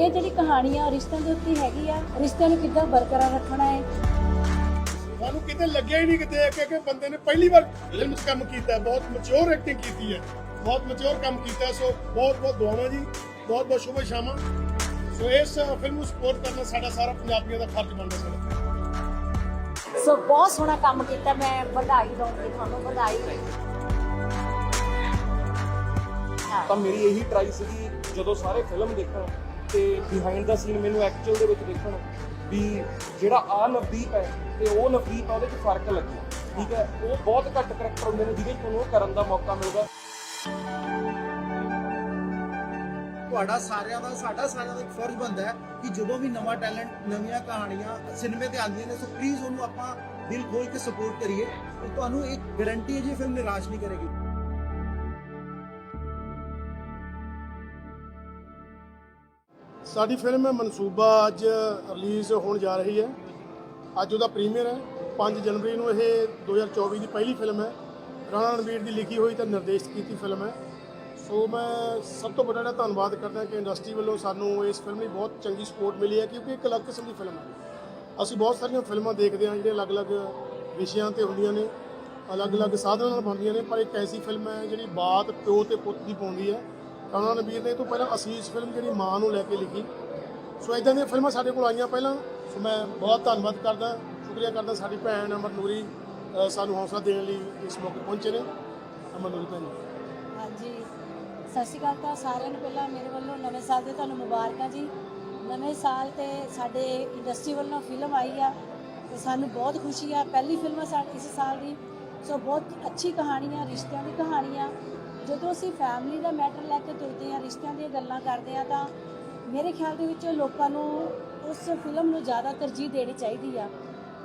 ਇਹ ਜਿਹੜੀ ਕਹਾਣੀ ਆ ਰਿਸ਼ਤਿਆਂ ਦੇ ਉੱਤੇ ਹੈਗੀ ਆ ਰਿਸ਼ਤਿਆਂ ਨੂੰ ਕਿੱਦਾਂ ਬਰਕਰਾਰ ਰੱਖਣਾ ਹੈ? ਸਾਨੂੰ ਕਿਤੇ ਲੱਗਿਆ ਹੀ ਨਹੀਂ ਕਿ ਦੇਖ ਕੇ ਕਿ ਬੰਦੇ ਨੇ ਪਹਿਲੀ ਵਾਰ ਫਿਲਮ 'ਚ ਕੰਮ ਕੀਤਾ ਹੈ, ਬਹੁਤ ਮੈਚੁਰ ਐਕਟਿੰਗ ਕੀਤੀ ਹੈ। ਬਹੁਤ ਮੈਚੁਰ ਕੰਮ ਕੀਤਾ ਸੋ ਬਹੁਤ ਬਹੁਤ ਦੁਆਵਾਂ ਜੀ ਬਹੁਤ ਬਹੁਤ ਸ਼ੁਭ ਸ਼ਾਮਾਂ। ਸੋ ਇਸ ਫਿਲਮ ਨੂੰ ਸਪੋਰਟ ਕਰਨਾ ਸਾਡਾ ਸਾਰਾ ਪੰਜਾਬੀਆਂ ਦਾ ਫਰਜ਼ ਬਣਦਾ ਸਰ ਸੋ ਬਹੁਤ ਸੋਹਣਾ ਕੰਮ ਕੀਤਾ ਮੈਂ ਵਧਾਈ ਦਊਂਗੀ ਤੁਹਾਨੂੰ ਵਧਾਈ। ਤਾਂ ਮੇਰੀ ਇਹੀ ਟਰਾਈ ਸੀਗੀ ਜਦੋਂ ਸਾਰੇ ਫਿਲਮ ਦੇਖਣ ਤੇ ਬਿਹਾਈਂਡ ਦਾ ਸੀਨ ਮੈਨੂੰ ਐਕਚੁਅਲ ਦੇ ਵਿੱਚ ਦੇਖਣ ਵੀ ਜਿਹੜਾ ਆ ਨਵਦੀਪ ਹੈ ਤੇ ਉਹ ਨਵਦੀਪ ਆ, ਉਹਦੇ 'ਚ ਫ਼ਰਕ ਲੱਗਿਆ। ਠੀਕ ਹੈ? ਉਹ ਬਹੁਤ ਘੱਟ ਕਰੈਕਟਰ ਹੁੰਦੇ ਨੇ ਜਿਹਦੇ 'ਚ ਤੁਹਾਨੂੰ ਉਹ ਕਰਨ ਦਾ ਮੌਕਾ ਮਿਲਦਾ। ਤੁਹਾਡਾ ਸਾਰਿਆਂ ਦਾ, ਸਾਡਾ ਸਾਰਿਆਂ ਦਾ ਇੱਕ ਫਰਜ਼ ਬਣਦਾ ਹੈ ਕਿ ਜਦੋਂ ਵੀ ਨਵਾਂ ਟੈਲੈਂਟ ਨਵੀਆਂ ਕਹਾਣੀਆਂ ਸਿਨੇਮੇ ਤੇ ਆਉਂਦੀਆਂ ਨੇ ਸੋ ਪਲੀਜ਼ ਉਹਨੂੰ ਆਪਾਂ ਦਿਲ ਖੋਲ ਕੇ ਸਪੋਰਟ ਕਰੀਏ ਤੁਹਾਨੂੰ ਇੱਕ ਗਾਰੰਟੀ ਹੈ ਜੀ ਫਿਲਮ ਨਿਰਾਸ਼ ਨਹੀਂ ਕਰੇਗੀ। ਸਾਡੀ ਫਿਲਮ ਮਨਸੂਬਾ ਅੱਜ ਰਿਲੀਜ਼ ਹੋਣ ਜਾ ਰਹੀ ਹੈ। ਅੱਜ ਉਹਦਾ ਪ੍ਰੀਮੀਅਰ ਹੈ। 5 ਜਨਵਰੀ ਨੂੰ ਇਹ 2024 ਦੀ ਪਹਿਲੀ ਫਿਲਮ ਹੈ। ਰਾਣਾ ਰਣਵੀਰ ਦੀ ਲਿਖੀ ਹੋਈ ਤੇ ਨਿਰਦੇਸ਼ਿਤ ਕੀਤੀ ਫਿਲਮ ਹੈ। ਸੋ ਮੈਂ ਸਭ ਤੋਂ ਵੱਡਾ ਜਿਹੜਾ ਧੰਨਵਾਦ ਕਰਦਾ ਕਿ ਇੰਡਸਟਰੀ ਵੱਲੋਂ ਸਾਨੂੰ ਇਸ ਫਿਲਮ ਲਈ ਬਹੁਤ ਚੰਗੀ ਸਪੋਰਟ ਮਿਲੀ ਹੈ, ਕਿਉਂਕਿ ਇੱਕ ਅਲੱਗ ਕਿਸਮ ਦੀ ਫਿਲਮ ਹੈ। ਅਸੀਂ ਬਹੁਤ ਸਾਰੀਆਂ ਫਿਲਮਾਂ ਦੇਖਦੇ ਹਾਂ, ਜਿਹੜੀਆਂ ਅਲੱਗ-ਅਲੱਗ ਵਿਸ਼ਿਆਂ ਤੇ ਹੁੰਦੀਆਂ ਨੇ, ਅਲੱਗ-ਅਲੱਗ ਸਾਧਨਾਂ ਨਾਲ ਬਣਦੀਆਂ ਨੇ, ਪਰ ਇੱਕ ਐਸੀ ਫਿਲਮ ਹੈ ਜਿਹੜੀ ਬਾਤ ਪਿਓ ਤੇ ਪੁੱਤ ਦੀ ਪਾਉਂਦੀ ਹੈ। ਰਾਣਾ ਰਣਵੀਰ ਨੇ ਇਹ ਤੋਂ ਪਹਿਲਾਂ ਅਸੀਸ ਫਿਲਮ ਜਿਹੜੀ ਮਾਂ ਨੂੰ ਲੈ ਕੇ ਲਿਖੀ। ਸੋ ਇਦਾਂ ਦੀਆਂ ਫਿਲਮਾਂ ਸਾਡੇ ਕੋਲ ਆਈਆਂ ਪਹਿਲਾਂ। ਸੋ ਮੈਂ ਬਹੁਤ ਧੰਨਵਾਦ ਕਰਦਾ, ਸ਼ੁਕਰੀਆ ਕਰਦਾ ਸਾਡੀ ਭੈਣ ਅਮਰ ਨੂਰੀ ਸਾਨੂੰ ਹੌਸਲਾ ਦੇਣ ਲਈ ਇਸ ਮੌਕੇ ਪਹੁੰਚੇ ਨੇ। ਅਮਰ ਨੂਰੀ ਭੈਣ ਹਾਂਜੀ। ਸਤਿ ਸ਼੍ਰੀ ਅਕਾਲ ਤਾਂ ਸਾਰਿਆਂ ਨੂੰ ਪਹਿਲਾਂ ਮੇਰੇ ਵੱਲੋਂ ਨਵੇਂ ਸਾਲ ਦੇ ਤੁਹਾਨੂੰ ਮੁਬਾਰਕਾਂ ਜੀ। ਨਵੇਂ ਸਾਲ ਤੇ ਸਾਡੇ ਇੰਡਸਟਰੀ ਵੱਲੋਂ ਫਿਲਮ ਆਈ ਆ ਤੇ ਸਾਨੂੰ ਬਹੁਤ ਖੁਸ਼ੀ ਆ। ਪਹਿਲੀ ਫਿਲਮ ਆ ਸਾਡੀ ਇਸ ਸਾਲ ਦੀ। ਸੋ ਬਹੁਤ ਅੱਛੀ ਕਹਾਣੀ ਆ ਰਿਸ਼ਤਿਆਂ ਦੀ ਕਹਾਣੀ ਆ ਜਦੋਂ ਅਸੀਂ ਫੈਮਿਲੀ ਦਾ ਮੈਟਰ ਲੈ ਕੇ ਤੁਰਦੇ ਆ ਰਿਸ਼ਤਿਆਂ ਦੀਆਂ ਗੱਲਾਂ ਕਰਦੇ ਆ ਤਾਂ ਮੇਰੇ ਖਿਆਲ ਦੇ ਵਿੱਚ ਲੋਕਾਂ ਨੂੰ ਉਸ ਫਿਲਮ ਨੂੰ ਜ਼ਿਆਦਾ ਤਰਜੀਹ ਦੇਣੀ ਚਾਹੀਦੀ ਆ।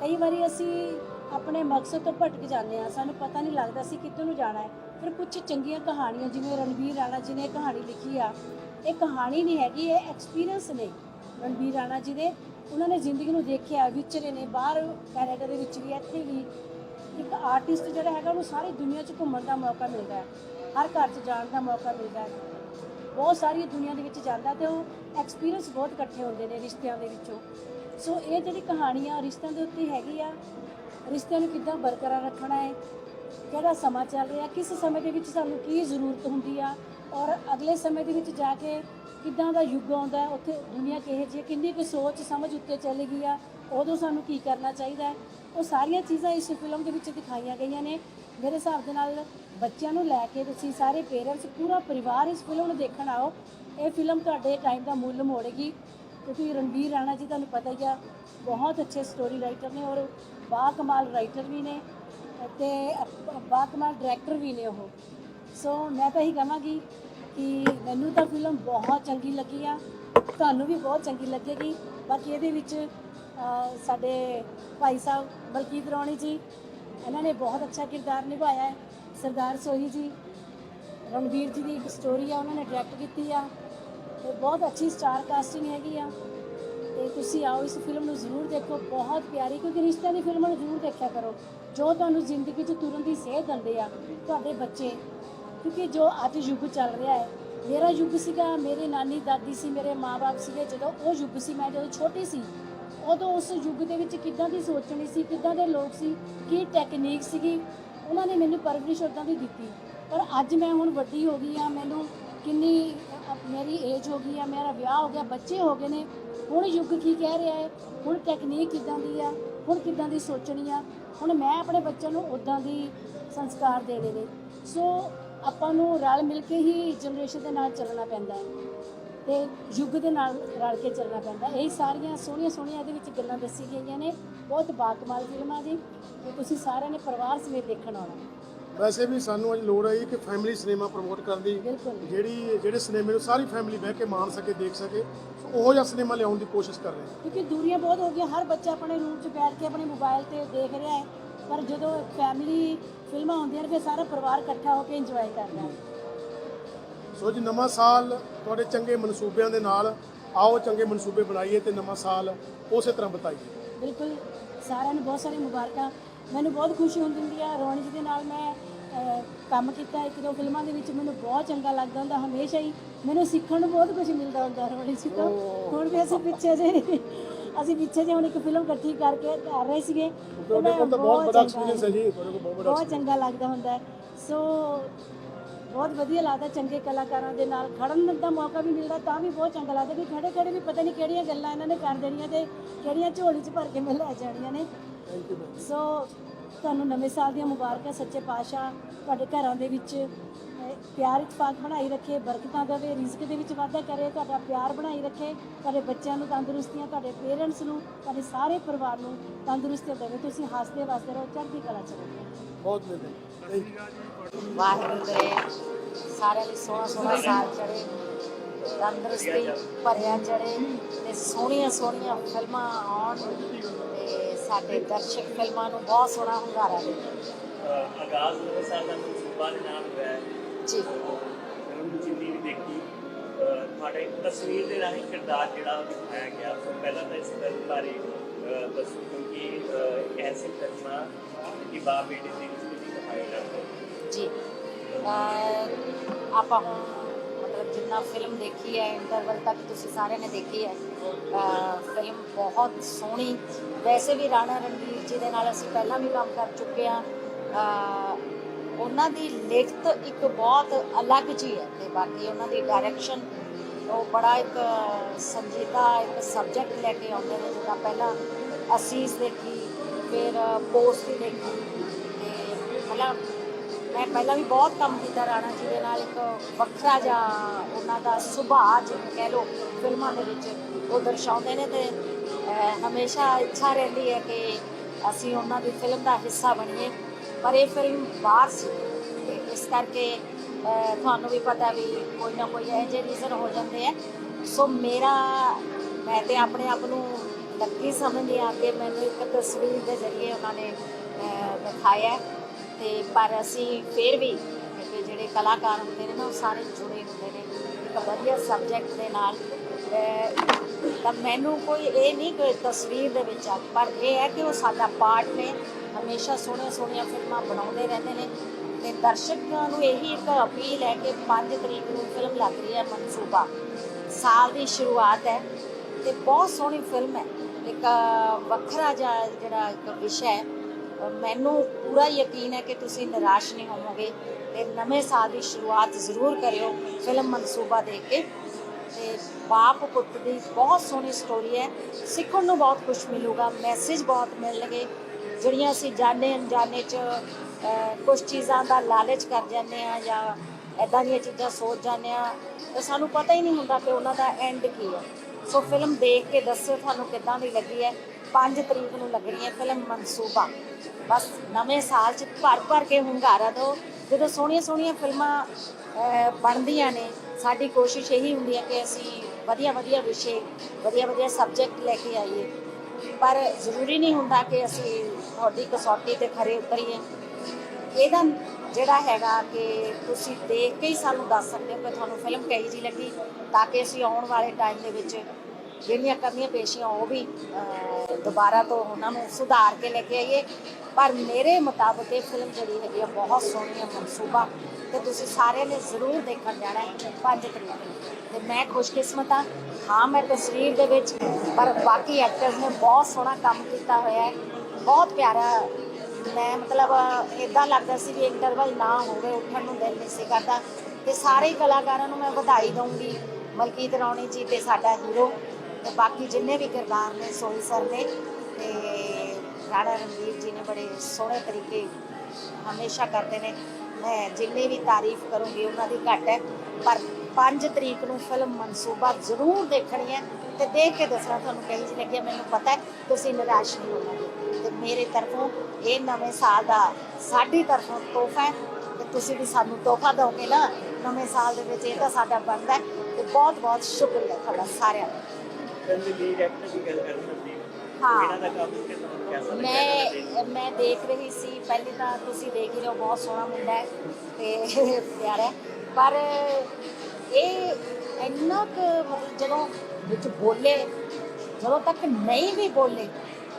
ਕਈ ਵਾਰੀ ਅਸੀਂ ਆਪਣੇ ਮਕਸਦ ਤੋਂ ਭਟਕ ਜਾਂਦੇ ਆ ਸਾਨੂੰ ਪਤਾ ਨਹੀਂ ਲੱਗਦਾ ਅਸੀਂ ਕਿੱਧਰ ਨੂੰ ਜਾਣਾ ਹੈ। ਫਿਰ ਕੁਝ ਚੰਗੀਆਂ ਕਹਾਣੀਆਂ, ਜਿਵੇਂ ਰਣਵੀਰ ਰਾਣਾ ਜੀ ਨੇ ਕਹਾਣੀ ਲਿਖੀ ਆ। ਇਹ ਕਹਾਣੀ ਨਹੀਂ ਹੈਗੀ, ਇਹ ਐਕਸਪੀਰੀਅੰਸ ਨੇ। ਰਣਵੀਰ ਰਾਣਾ ਜੀ ਦੇ, ਉਹਨਾਂ ਨੇ ਜ਼ਿੰਦਗੀ ਨੂੰ ਦੇਖਿਆ, ਵਿਚਰੇ ਨੇ, ਬਾਹਰ ਕੈਨੇਡਾ ਦੇ ਵਿੱਚ ਵੀ ਇੱਥੇ ਵੀ ਇੱਕ ਆਰਟਿਸਟ ਜਿਹੜਾ ਹੈਗਾ, ਉਹਨੂੰ ਸਾਰੀ ਦੁਨੀਆ 'ਚ ਘੁੰਮਣ ਦਾ ਮੌਕਾ ਮਿਲਦਾ ਹੈ। ਹਰ ਘਰ 'ਚ ਜਾਣ ਦਾ ਮੌਕਾ ਮਿਲਦਾ ਹੈ। ਬਹੁਤ ਸਾਰੀ ਦੁਨੀਆ ਦੇ ਵਿੱਚ ਜਾਂਦਾ ਤੇ ਉਹ ਐਕਸਪੀਰੀਅੰਸ ਬਹੁਤ ਇਕੱਠੇ ਹੁੰਦੇ ਨੇ ਰਿਸ਼ਤਿਆਂ ਦੇ ਵਿੱਚੋਂ। ਸੋ ਇਹ ਜਿਹੜੀ ਕਹਾਣੀ ਆ ਰਿਸ਼ਤਿਆਂ ਦੇ ਉੱਤੇ ਹੈਗੀ ਆ ਰਿਸ਼ਤਿਆਂ ਨੂੰ ਕਿੱਦਾਂ ਬਰਕਰਾਰ ਰੱਖਣਾ ਹੈ ਕਿਹੜਾ ਸਮਾਂ ਚੱਲ ਰਿਹਾ ਕਿਸ ਸਮੇਂ ਦੇ ਵਿੱਚ ਸਾਨੂੰ ਕੀ ਜ਼ਰੂਰਤ ਹੁੰਦੀ ਆ ਔਰ ਅਗਲੇ ਸਮੇਂ ਦੇ ਵਿੱਚ ਜਾ ਕੇ ਕਿੱਦਾਂ ਦਾ ਯੁੱਗ ਆਉਂਦਾ ਉੱਥੇ ਦੁਨੀਆ ਕਿਹੋ ਜਿਹੀ ਹੈ, ਕਿੰਨੀ ਕੁ ਸੋਚ ਸਮਝ ਉੱਤੇ ਚੱਲ ਗਈ ਆ ਉਦੋਂ ਸਾਨੂੰ ਕੀ ਕਰਨਾ ਚਾਹੀਦਾ ਉਹ ਸਾਰੀਆਂ ਚੀਜ਼ਾਂ ਇਸ ਫਿਲਮ ਦੇ ਵਿੱਚ ਦਿਖਾਈਆਂ ਗਈਆਂ ਨੇ। ਮੇਰੇ ਹਿਸਾਬ ਦੇ ਨਾਲ ਬੱਚਿਆਂ ਨੂੰ ਲੈ ਕੇ ਤੁਸੀਂ ਸਾਰੇ ਪੇਰੈਂਟਸ ਪੂਰਾ ਪਰਿਵਾਰ ਇਸ ਫਿਲਮ ਨੂੰ ਦੇਖਣ ਆਓ। ਇਹ ਫਿਲਮ ਤੁਹਾਡੇ ਟਾਈਮ ਦਾ ਮੁੱਲ ਮੋੜੇਗੀ। ਕਿਉਂਕਿ ਰਣਵੀਰ ਰਾਣਾ ਜੀ, ਤੁਹਾਨੂੰ ਪਤਾ ਹੀ ਆ, ਬਹੁਤ ਅੱਛੇ ਸਟੋਰੀ ਰਾਈਟਰ ਨੇ ਔਰ ਬਾ ਕਮਾਲ ਰਾਈਟਰ ਵੀ ਨੇ ਤੇ ਬਾ ਕਮਾਲ ਡਾਇਰੈਕਟਰ ਵੀ ਨੇ ਉਹ। ਸੋ ਮੈਂ ਤਾਂ ਇਹੀ ਕਹਾਂਗੀ ਕਿ ਮੈਨੂੰ ਤਾਂ ਫਿਲਮ ਬਹੁਤ ਚੰਗੀ ਲੱਗੀ ਆ। ਤੁਹਾਨੂੰ ਵੀ ਬਹੁਤ ਚੰਗੀ ਲੱਗੇਗੀ। ਬਾਕੀ ਇਹਦੇ ਵਿੱਚ ਸਾਡੇ ਭਾਈ ਸਾਹਿਬ ਬਲਕੀਤ ਰੌਣੀ ਜੀ ਇਹਨਾਂ ਨੇ ਬਹੁਤ ਅੱਛਾ ਕਿਰਦਾਰ ਨਿਭਾਇਆ ਹੈ। ਸਰਦਾਰ ਸੋਹੀ ਜੀ, ਰਣਵੀਰ ਜੀ ਦੀ ਇੱਕ ਸਟੋਰੀ ਆ, ਉਹਨਾਂ ਨੇ ਡਾਇਰੈਕਟ ਕੀਤੀ ਆ। ਤੇ ਬਹੁਤ ਅੱਛੀ ਸਟਾਰ ਕਾਸਟਿੰਗ ਹੈਗੀ ਆ। ਤੇ ਤੁਸੀਂ ਆਓ, ਇਸ ਫਿਲਮ ਨੂੰ ਜ਼ਰੂਰ ਦੇਖੋ, ਬਹੁਤ ਪਿਆਰੀ, ਕਿਉਂਕਿ ਰਿਸ਼ਤਿਆਂ ਦੀ ਫਿਲਮਾਂ ਨੂੰ ਜ਼ਰੂਰ ਦੇਖਿਆ ਕਰੋ। ਜੋ ਤੁਹਾਨੂੰ ਜ਼ਿੰਦਗੀ 'ਚ ਤੁਰਨ ਦੀ ਸੇਧ ਦਿੰਦੇ ਆ, ਤੁਹਾਡੇ ਬੱਚੇ। ਕਿਉਂਕਿ ਜੋ ਅੱਜ ਯੁੱਗ ਚੱਲ ਰਿਹਾ ਹੈ, ਮੇਰਾ ਯੁੱਗ ਸੀਗਾ, ਮੇਰੇ ਨਾਨੀ ਦਾਦੀ ਸੀ, ਮੇਰੇ ਮਾਪੇ ਸੀਗੇ, ਜਦੋਂ ਉਹ ਯੁੱਗ ਸੀ, ਮੈਂ ਜਦੋਂ ਛੋਟੀ ਸੀ ਉਦੋਂ ਉਸ ਯੁੱਗ ਦੇ ਵਿੱਚ ਕਿੱਦਾਂ ਦੀ ਸੋਚਣੀ ਸੀ, ਕਿੱਦਾਂ ਦੇ ਲੋਕ ਸੀ, ਕੀ ਟੈਕਨੀਕ ਸੀਗੀ, ਉਹਨਾਂ ਨੇ ਮੈਨੂੰ ਪਰਵਰਿਸ਼ ਉਦਾਂ ਦੀ ਦਿੱਤੀ। ਪਰ ਅੱਜ ਮੈਂ ਹੁਣ ਵੱਡੀ ਹੋ ਗਈ ਆ ਮੈਨੂੰ ਕਿੰਨੀ ਮੇਰੀ ਏਜ ਹੋ ਗਈ ਆ ਮੇਰਾ ਵਿਆਹ ਹੋ ਗਿਆ, ਬੱਚੇ ਹੋ ਗਏ ਨੇ, ਹੁਣ ਯੁੱਗ ਕੀ ਕਹਿ ਰਿਹਾ ਹੈ, ਹੁਣ ਟੈਕਨੀਕ ਕਿੱਦਾਂ ਦੀ ਆ ਹੁਣ ਕਿੱਦਾਂ ਦੀ ਸੋਚਣੀ ਆ, ਹੁਣ ਮੈਂ ਆਪਣੇ ਬੱਚਿਆਂ ਨੂੰ ਉਦਾਂ ਦੀ ਸੰਸਕਾਰ ਦੇਣੇ ਨੇ ਸੋ ਆਪਾਂ ਨੂੰ ਰਲ ਮਿਲ ਕੇ ਹੀ ਜਨਰੇਸ਼ਨ ਦੇ ਨਾਲ ਚੱਲਣਾ ਪੈਂਦਾ ਹੈ। ਤੇ ਯੁੱਗ ਦੇ ਨਾਲ ਰਲ ਕੇ ਚੱਲਣਾ ਪੈਂਦਾ। ਇਹ ਸਾਰੀਆਂ ਸੋਹਣੀਆਂ ਸੋਹਣੀਆਂ ਇਹਦੇ ਵਿੱਚ ਗੱਲਾਂ ਦੱਸੀ ਗਈਆਂ ਨੇ। ਬਹੁਤ ਬਾਕਮਾਲ ਫਿਲਮਾਂ ਜੀ। ਤੇ ਤੁਸੀਂ ਸਾਰਿਆਂ ਨੇ ਪਰਿਵਾਰ ਸਮੇਤ ਦੇਖਣ ਆਉਣਾ। ਵੈਸੇ ਵੀ ਸਾਨੂੰ ਅੱਜ ਲੋੜ ਹੈ ਕਿ ਫੈਮਿਲੀ ਸਿਨੇਮਾ ਪ੍ਰਮੋਟ ਕਰਨ ਦੀ। ਜਿਹੜੀ ਜਿਹੜੇ ਸਿਨੇਮੇ ਨੂੰ ਸਾਰੀ ਫੈਮਿਲੀ ਬਹਿ ਕੇ ਮਾਣ ਸਕੇ ਦੇਖ ਸਕੇ ਉਹ ਜਿਹਾ ਸਿਨੇਮਾ ਲਿਆਉਣ ਦੀ ਕੋਸ਼ਿਸ਼ ਕਰ ਰਹੇ ਹਾਂ। ਕਿਉਂਕਿ ਦੂਰੀਆਂ ਬਹੁਤ ਹੋ ਗਈਆਂ। ਹਰ ਬੱਚਾ ਆਪਣੇ ਰੂਮ 'ਚ ਬੈਠ ਕੇ ਆਪਣੇ ਮੋਬਾਈਲ ਤੇ ਦੇਖ ਰਿਹਾ ਹੈ। ਪਰ ਜਦੋਂ ਫੈਮਿਲੀ ਫਿਲਮਾਂ ਹੁੰਦੀਆਂ ਨੇ ਫਿਰ ਸਾਰਾ ਪਰਿਵਾਰ ਇਕੱਠਾ ਹੋ ਕੇ ਇੰਜੋਏ ਕਰਦਾ ਹੈ। ਸੋ ਜੀ ਨਵਾਂ ਸਾਲ ਤੁਹਾਡੇ ਚੰਗੇ ਮਨਸੂਬਿਆਂ ਦੇ ਨਾਲ ਆਓ ਚੰਗੇ ਮਨਸੂਬੇ ਬਣਾਈਏ ਤੇ ਨਵਾਂ ਸਾਲ ਉਸੇ ਤਰ੍ਹਾਂ ਬਤਾਈਏ। ਬਿਲਕੁਲ ਸਾਰਿਆਂ ਨੂੰ ਬਹੁਤ ਸਾਰੀ ਮੁਬਾਰਕਾਂ। ਮੈਨੂੰ ਬਹੁਤ ਖੁਸ਼ੀ ਹੁੰਦੀ ਆ ਰੋਣੀ ਜੀ ਦੇ ਨਾਲ ਮੈਂ ਅਹ, ਕੰਮ ਕੀਤਾ ਇੱਕ ਦੋ ਫਿਲਮਾਂ ਦੇ ਵਿੱਚ ਮੈਨੂੰ ਬਹੁਤ ਚੰਗਾ ਲੱਗਦਾ ਹੁੰਦਾ ਹਮੇਸ਼ਾ ਹੀ ਮੈਨੂੰ ਸਿੱਖਣ ਨੂੰ ਬਹੁਤ ਕੁਝ ਮਿਲਦਾ ਹੁੰਦਾ ਰੋਣੀ ਜੀ ਤੋਂ। ਹੁਣ ਵੀ ਅਸੀਂ ਪਿੱਛੇ ਜੇ ਅਸੀਂ ਪਿੱਛੇ ਜੇ ਹੁਣ ਇੱਕ ਫਿਲਮ ਇਕੱਠੀ ਕਰਕੇ ਕਰ ਰਹੇ ਸੀਗੇ ਤੇ ਤੁਹਾਡੇ ਕੋਲ ਤਾਂ ਬਹੁਤ ਚੰਗਾ- ਬੜਾ ਐਕਸਪੀਰੀਅੰਸ ਹੈ ਜੀ ਤੁਹਾਡੇ ਕੋਲ ਬਹੁਤ ਬਹੁਤ ਚੰਗਾ ਲੱਗਦਾ ਹੁੰਦਾ। ਹੈ। ਸੋ ਬਹੁਤ ਵਧੀਆ ਲੱਗਦਾ ਚੰਗੇ ਕਲਾਕਾਰਾਂ ਦੇ ਨਾਲ। ਖੜਨ ਦਾ ਮੌਕਾ ਵੀ ਮਿਲਦਾ ਤਾਂ ਵੀ ਬਹੁਤ ਚੰਗਾ ਲੱਗਦਾ ਕਿ ਖੜੇ ਖੜੇ ਵੀ ਪਤਾ ਨਹੀਂ ਕਿਹੜੀਆਂ ਗੱਲਾਂ ਇਹਨਾਂ ਨੇ ਕਰ ਦੇਣੀਆਂ ਤੇ ਕਿਹੜੀਆਂ ਝੋਲੀ 'ਚ ਭਰ ਕੇ ਮੈਂ ਲੈ ਜਾਣੀਆਂ ਨੇ। ਸੋ ਤੁਹਾਨੂੰ ਨਵੇਂ ਸਾਲ ਦੀਆਂ ਮੁਬਾਰਕਾਂ ਸੱਚੇ ਪਾਤਸ਼ਾਹ ਤੁਹਾਡੇ ਘਰਾਂ ਦੇ ਵਿੱਚ ਪਿਆਰ ਇਤਫਾਕ ਬਣਾਈ ਰੱਖੇ ਬਰਕਤਾਂ ਦੇਵੇ ਰਿਜ਼ਕ ਦੇ ਵਿੱਚ ਵਾਧਾ ਕਰੇ ਤੁਹਾਡਾ ਪਿਆਰ ਬਣਾਈ ਰੱਖੇ ਤੁਹਾਡੇ ਬੱਚਿਆਂ ਨੂੰ ਤੰਦਰੁਸਤੀਆਂ ਤੁਹਾਡੇ ਪੇਰੈਂਟਸ ਨੂੰ ਤੁਹਾਡੇ ਸਾਰੇ ਪਰਿਵਾਰ ਨੂੰ ਤੰਦਰੁਸਤੀਆਂ ਦੇਵੇ। ਤੁਸੀਂ ਹੱਸਦੇ ਵਸਦੇ ਰਹੋ ਚੜ੍ਹਦੀ ਕਲਾ ਚ ਰਹੋ। ਬਹੁਤ ਯੂ ਵਾਹਿਗੁਰੂ ਕਰੇ ਸਾਰਿਆਂ ਲਈ ਸੋਹਣਾ ਸੋਹਣਾ ਸਾਲ ਚੜੇ ਤੰਦਰੁਸਤੀ ਭਰਿਆ ਚੜੇ ਤੇ ਸੋਹਣੀਆਂ ਸੋਹਣੀਆਂ ਫਿਲਮਾਂ ਆਉਣ ਤੇ ਸਾਡੇ ਦਰਸ਼ਕ ਫਿਲਮਾਂ ਨੂੰ ਬਹੁਤ ਸੋਹਣਾ ਹੁੰਗਾਰਾ ਦੇ। ਆਗਾਜ਼ ਨਵੇਂ ਸਾਲ ਦਾ ਮਨਸੂਬਾ ਦੇ ਨਾਲ ਹੋਇਆ ਹੈ। ਜੀ। ਫਿਲਮ ਜਿੰਨੀ ਵੀ ਦੇਖੀ ਤੁਹਾਡਾ ਤਸਵੀਰ ਦੇ ਰਾਹੀਂ ਕਿਰਦਾਰ ਜਿਹੜਾ ਦਿਖਾਇਆ ਗਿਆ। ਪਹਿਲਾਂ ਤਾਂ ਇਸ ਫਿਲਮ ਬਾਰੇ ਦੱਸੋ ਕਿਉਂਕਿ ਐਸੀ ਫਿਲਮ ਕਿ ਬਾਪ ਬੇਟੇ ਦੀ ਦੀ ਦਾ ਜੀ। ਆਪਾਂ ਹੁਣ ਮਤਲਬ ਜਿੰਨਾ ਫਿਲਮ ਦੇਖੀ ਹੈ ਇੰਟਰਵਲ ਤੱਕ ਤੁਸੀਂ ਸਾਰਿਆਂ ਨੇ ਦੇਖੀ ਹੈ। ਫਿਲਮ ਬਹੁਤ ਸੋਹਣੀ। ਵੈਸੇ ਵੀ ਰਾਣਾ ਰਣਵੀਰ ਜੀ ਦੇ ਨਾਲ ਅਸੀਂ ਪਹਿਲਾਂ ਵੀ ਕੰਮ ਕਰ ਚੁੱਕੇ ਆ ਉਹਨਾਂ ਦੀ ਲਿਖਤ ਇੱਕ ਬਹੁਤ ਅਲੱਗ ਜੀ ਹੈ ਤੇ ਬਾਕੀ ਉਹਨਾਂ ਦੀ ਡਾਇਰੈਕਸ਼ਨ ਉਹ ਬੜਾ ਇੱਕ ਸੰਜੀਦਾ ਇੱਕ ਸਬਜੈਕਟ ਲੈ ਕੇ ਆਉਂਦੇ ਨੇ। ਜਿੱਦਾਂ ਪਹਿਲਾਂ ਅਸੀਸ ਦੇਖੀ, ਫਿਰ ਪੋਸਟ ਵੀ ਦੇਖੀ। ਤੇ ਮਤਲਬ ਮੈਂ ਪਹਿਲਾਂ ਵੀ ਬਹੁਤ ਕੰਮ ਕੀਤਾ ਰਾਣਾ ਜੀ ਦੇ ਨਾਲ, ਇੱਕ ਵੱਖਰਾ ਜਿਹਾ ਉਹਨਾਂ ਦਾ ਸੁਭਾਅ ਜਿਹਨੂੰ ਕਹਿ ਲਓ ਫਿਲਮਾਂ ਦੇ ਵਿੱਚ ਉਹ ਦਰਸਾਉਂਦੇ ਨੇ ਤੇ ਹਮੇਸ਼ਾ ਇੱਛਾ ਰਹਿੰਦੀ ਹੈ ਕਿ ਅਸੀਂ ਉਹਨਾਂ ਦੀ ਫਿਲਮ ਦਾ ਹਿੱਸਾ ਬਣੀਏ। ਪਰ ਇਹ ਫਿਲਮ ਬਾਹਰ ਸੀ ਇਸ ਕਰਕੇ ਤੁਹਾਨੂੰ ਵੀ ਪਤਾ ਵੀ ਕੋਈ ਨਾ ਕੋਈ ਇਹੋ ਜਿਹੇ ਰੀਜ਼ਨ ਹੋ ਜਾਂਦੇ ਆ। ਸੋ ਮੇਰਾ, ਮੈਂ ਤੇ ਆਪਣੇ ਆਪ ਨੂੰ ਲੱਕੀ ਸਮਝਦੀ ਆ ਕਿ ਮੈਨੂੰ ਇੱਕ ਤਸਵੀਰ ਦੇ ਜ਼ਰੀਏ ਉਹਨਾਂ ਨੇ ਦਿਖਾਇਆ ਤੇ ਪਰ ਅਸੀਂ ਫਿਰ ਵੀ ਕਿ ਜਿਹੜੇ ਕਲਾਕਾਰ ਹੁੰਦੇ ਨੇ ਨਾ, ਉਹ ਸਾਰੇ ਜੁੜੇ ਹੁੰਦੇ ਨੇ। ਇੱਕ ਵਧੀਆ ਸਬਜੈਕਟ ਦੇ ਨਾਲ। ਤਾਂ ਮੈਨੂੰ ਕੋਈ ਇਹ ਨਹੀਂ ਕਿ ਤਸਵੀਰ ਦੇ ਵਿੱਚ ਆ, ਪਰ ਇਹ ਹੈ ਕਿ ਉਹ ਸਾਡਾ ਪਾਰਟ ਨੇ, ਹਮੇਸ਼ਾ ਸੋਹਣੀਆਂ ਸੋਹਣੀਆਂ ਫਿਲਮਾਂ ਬਣਾਉਂਦੇ ਰਹਿੰਦੇ ਨੇ। ਤੇ ਦਰਸ਼ਕਾਂ ਨੂੰ ਇਹੀ ਇੱਕ ਅਪੀਲ ਹੈ ਕਿ 5 ਤਰੀਕ ਨੂੰ ਫਿਲਮ ਲੱਗ ਰਹੀ ਹੈ ਮਨਸੂਬਾ। ਸਾਲ ਦੀ ਸ਼ੁਰੂਆਤ ਹੈ ਤੇ ਬਹੁਤ ਸੋਹਣੀ ਫਿਲਮ ਹੈ। ਇੱਕ ਵੱਖਰਾ ਜਿਹਾ ਜਿਹੜਾ ਇੱਕ ਵਿਸ਼ਾ ਹੈ ਮੈਨੂੰ ਪੂਰਾ ਯਕੀਨ ਹੈ ਕਿ ਤੁਸੀਂ ਨਿਰਾਸ਼ ਨਹੀਂ ਹੋਵੋਗੇ ਤੇ ਨਵੇਂ ਸਾਲ ਦੀ ਸ਼ੁਰੂਆਤ ਜ਼ਰੂਰ ਕਰਿਓ ਫਿਲਮ ਮਨਸੂਬਾ ਦੇਖ ਕੇ। ਤੇ ਬਾਪ ਪੁੱਤ ਦੀ ਬਹੁਤ ਸੋਹਣੀ ਸਟੋਰੀ ਹੈ। ਸਿੱਖਣ ਨੂੰ ਬਹੁਤ ਕੁਝ ਮਿਲੂਗਾ ਮੈਸੇਜ ਬਹੁਤ ਮਿਲਣਗੇ। ਜਿਹੜੀਆਂ ਅਸੀਂ ਜਾਣੇ ਅਣਜਾਣੇ ਚ ਕੁਝ ਚੀਜ਼ਾਂ ਦਾ ਲਾਲਚ ਕਰ ਜਾਂਦੇ ਆ ਜਾਂ ਐਦਾਂ ਦੀਆਂ ਚੀਜ਼ਾਂ ਸੋਚ ਜਾਂਦੇ ਆ ਤੇ ਸਾਨੂੰ ਪਤਾ ਹੀ ਨਹੀਂ ਹੁੰਦਾ ਕਿ ਉਹਨਾਂ ਦਾ ਐਂਡ ਕੀ ਹੈ। ਸੋ ਫਿਲਮ ਦੇਖ ਕੇ ਦੱਸਿਓ ਤੁਹਾਨੂੰ ਕਿੱਦਾਂ ਦੀ ਲੱਗੀ ਹੈ। 5 ਤਰੀਕ ਨੂੰ ਲੱਗਣੀ ਹੈ ਫਿਲਮ ਮਨਸੂਬਾ। ਬਸ ਨਵੇਂ ਸਾਲ ਚ ਭਰ ਭਰ ਕੇ ਹੁੰਗਾਰਾ ਦਿਓ। ਜਦੋਂ ਸੋਹਣੀਆਂ ਸੋਹਣੀਆਂ ਫਿਲਮਾਂ ਬਣਦੀਆਂ ਨੇ, ਸਾਡੀ ਕੋਸ਼ਿਸ਼ ਇਹੀ ਹੁੰਦੀ ਹੈ ਕਿ ਅਸੀਂ ਵਧੀਆ ਵਧੀਆ ਵਿਸ਼ੇ, ਵਧੀਆ ਵਧੀਆ ਸਬਜੈਕਟ ਲੈ ਕੇ ਆਈਏ। ਪਰ ਜ਼ਰੂਰੀ ਨਹੀਂ ਹੁੰਦਾ ਕਿ ਅਸੀਂ ਤੁਹਾਡੀ ਕਸੌਟੀ ਤੇ ਖਰੇ ਉਤਰੀਏ। ਇਹਦਾ ਜਿਹੜਾ ਹੈਗਾ ਕਿ ਤੁਸੀਂ ਦੇਖ ਕੇ ਹੀ ਸਾਨੂੰ ਦੱਸ ਸਕਦੇ ਹੋ ਕਿ ਤੁਹਾਨੂੰ ਫਿਲਮ ਕਹੀ ਜੀ ਲੱਗੀ, ਤਾਂ ਕਿ ਅਸੀਂ ਆਉਣ ਵਾਲੇ ਟਾਈਮ ਦੇ ਵਿੱਚ ਜਿਹੜੀਆਂ ਕਮੀਆਂ ਪੇਸ਼ੀਆਂ ਉਹ ਵੀ ਦੁਬਾਰਾ ਤੋਂ ਉਹਨਾਂ ਨੂੰ ਸੁਧਾਰ ਕੇ ਲੈ ਕੇ ਆਈਏ। ਪਰ ਮੇਰੇ ਮੁਤਾਬਕ ਇਹ ਫਿਲਮ ਜਿਹੜੀ ਹੈਗੀ ਆ, ਬਹੁਤ ਸੋਹਣੀ ਹੈ ਮਨਸੂਬਾ। ਤੇ ਤੁਸੀਂ ਸਾਰਿਆਂ ਨੇ ਜ਼ਰੂਰ ਦੇਖਣ ਜਾਣਾ ਹੈ 5 ਤਰੀਕ ਨੂੰ। ਤੇ ਮੈਂ ਖੁਸ਼ਕਿਸਮਤ ਹਾਂ। ਹਾਂ, ਮੈਂ ਤਸਵੀਰ ਦੇ ਵਿੱਚ, ਪਰ ਬਾਕੀ ਐਕਟਰਸ ਨੇ ਬਹੁਤ ਸੋਹਣਾ ਕੰਮ ਕੀਤਾ ਹੋਇਆ ਹੈ। ਬਹੁਤ ਪਿਆਰਾ, ਮੈਂ ਮਤਲਬ ਇਦਾਂ ਲੱਗਦਾ ਸੀ ਵੀ ਇੰਟਰਵਲ ਨਾ ਹੋਵੇ, ਉੱਠਣ ਨੂੰ ਦਿਲ ਨਹੀਂ ਸੀ ਕਰਦਾ। ਤੇ ਸਾਰੇ ਹੀ ਕਲਾਕਾਰਾਂ ਨੂੰ ਮੈਂ ਵਧਾਈ ਦਊਂਗੀ। ਮਲਕੀਤ ਰੌਣੀ ਜੀ ਤੇ ਸਾਡਾ ਹੀਰੋ ਤੇ ਬਾਕੀ ਜਿੰਨੇ ਵੀ ਕਿਰਦਾਰ ਨੇ, ਸੋਹੀ ਸਰ ਨੇ ਤੇ ਰਾਣਾ ਰਣਵੀਰ ਜੀ ਨੇ ਬੜੇ ਸੋਹਣੇ ਤਰੀਕੇ ਹਮੇਸ਼ਾ ਕਰਦੇ ਨੇ। ਮੈਂ ਜਿੰਨੀ ਵੀ ਤਾਰੀਫ ਕਰੂੰਗੀ ਉਹਨਾਂ ਦੀ ਘੱਟ ਹੈ, ਪਰ 5 ਤਰੀਕ ਨੂੰ ਫਿਲਮ ਮਨਸੂਬਾ ਜ਼ਰੂਰ ਦੇਖਣੀ ਹੈ ਤੇ ਦੇਖ ਕੇ ਦੱਸਣਾ ਤੁਹਾਨੂੰ ਕਹੀ ਜਿਹੀ ਲੱਗੀ ਮੈਨੂੰ ਪਤਾ ਹੈ, ਤੁਸੀਂ ਨਿਰਾਸ਼ ਨਹੀਂ ਹੋਵੋਗੇ। ਤੇ ਮੇਰੇ ਤਰਫੋਂ ਇਹ ਨਵੇਂ ਸਾਲ ਦਾ, ਸਾਡੀ ਤਰਫੋਂ ਤੋਹਫਾ ਹੈ ਤੇ ਤੁਸੀਂ ਵੀ ਸਾਨੂੰ ਤੋਹਫਾ ਦਿਓਗੇ ਨਾ, ਨਵੇਂ ਸਾਲ ਦੇ ਵਿੱਚ ਇਹ ਤਾਂ ਸਾਡਾ ਬਣਦਾ ਹੈ ਤੇ ਬਹੁਤ ਬਹੁਤ ਸ਼ੁਕਰੀਆ ਤੁਹਾਡਾ ਸਾਰਿਆਂ ਦਾ। ਫਿਲਮ ਦੀ ਲੀਡ ਐਕਟਰ ਦੀ ਗੱਲ ਕਰਨੀ ਹੁੰਦੀ ਹਾਂ। ਇਹਨਾਂ ਦਾ ਕੰਮ ਮੈਂ ਮੈਂ ਦੇਖ ਰਹੀ ਸੀ ਪਹਿਲੇ ਤਾਂ ਤੁਸੀਂ ਦੇਖ ਹੀ ਰਹੇ ਹੋ ਬਹੁਤ ਸੋਹਣਾ ਮੁੰਡਾ ਹੈ ਤੇ ਪਿਆਰਾ ਹੈ। ਪਰ ਇਹ ਇੰਨਾ ਕੁ ਮਤਲਬ ਜਦੋਂ ਵਿੱਚ ਬੋਲੇ ਜਦੋਂ ਤੱਕ ਨਹੀਂ ਵੀ ਬੋਲੇ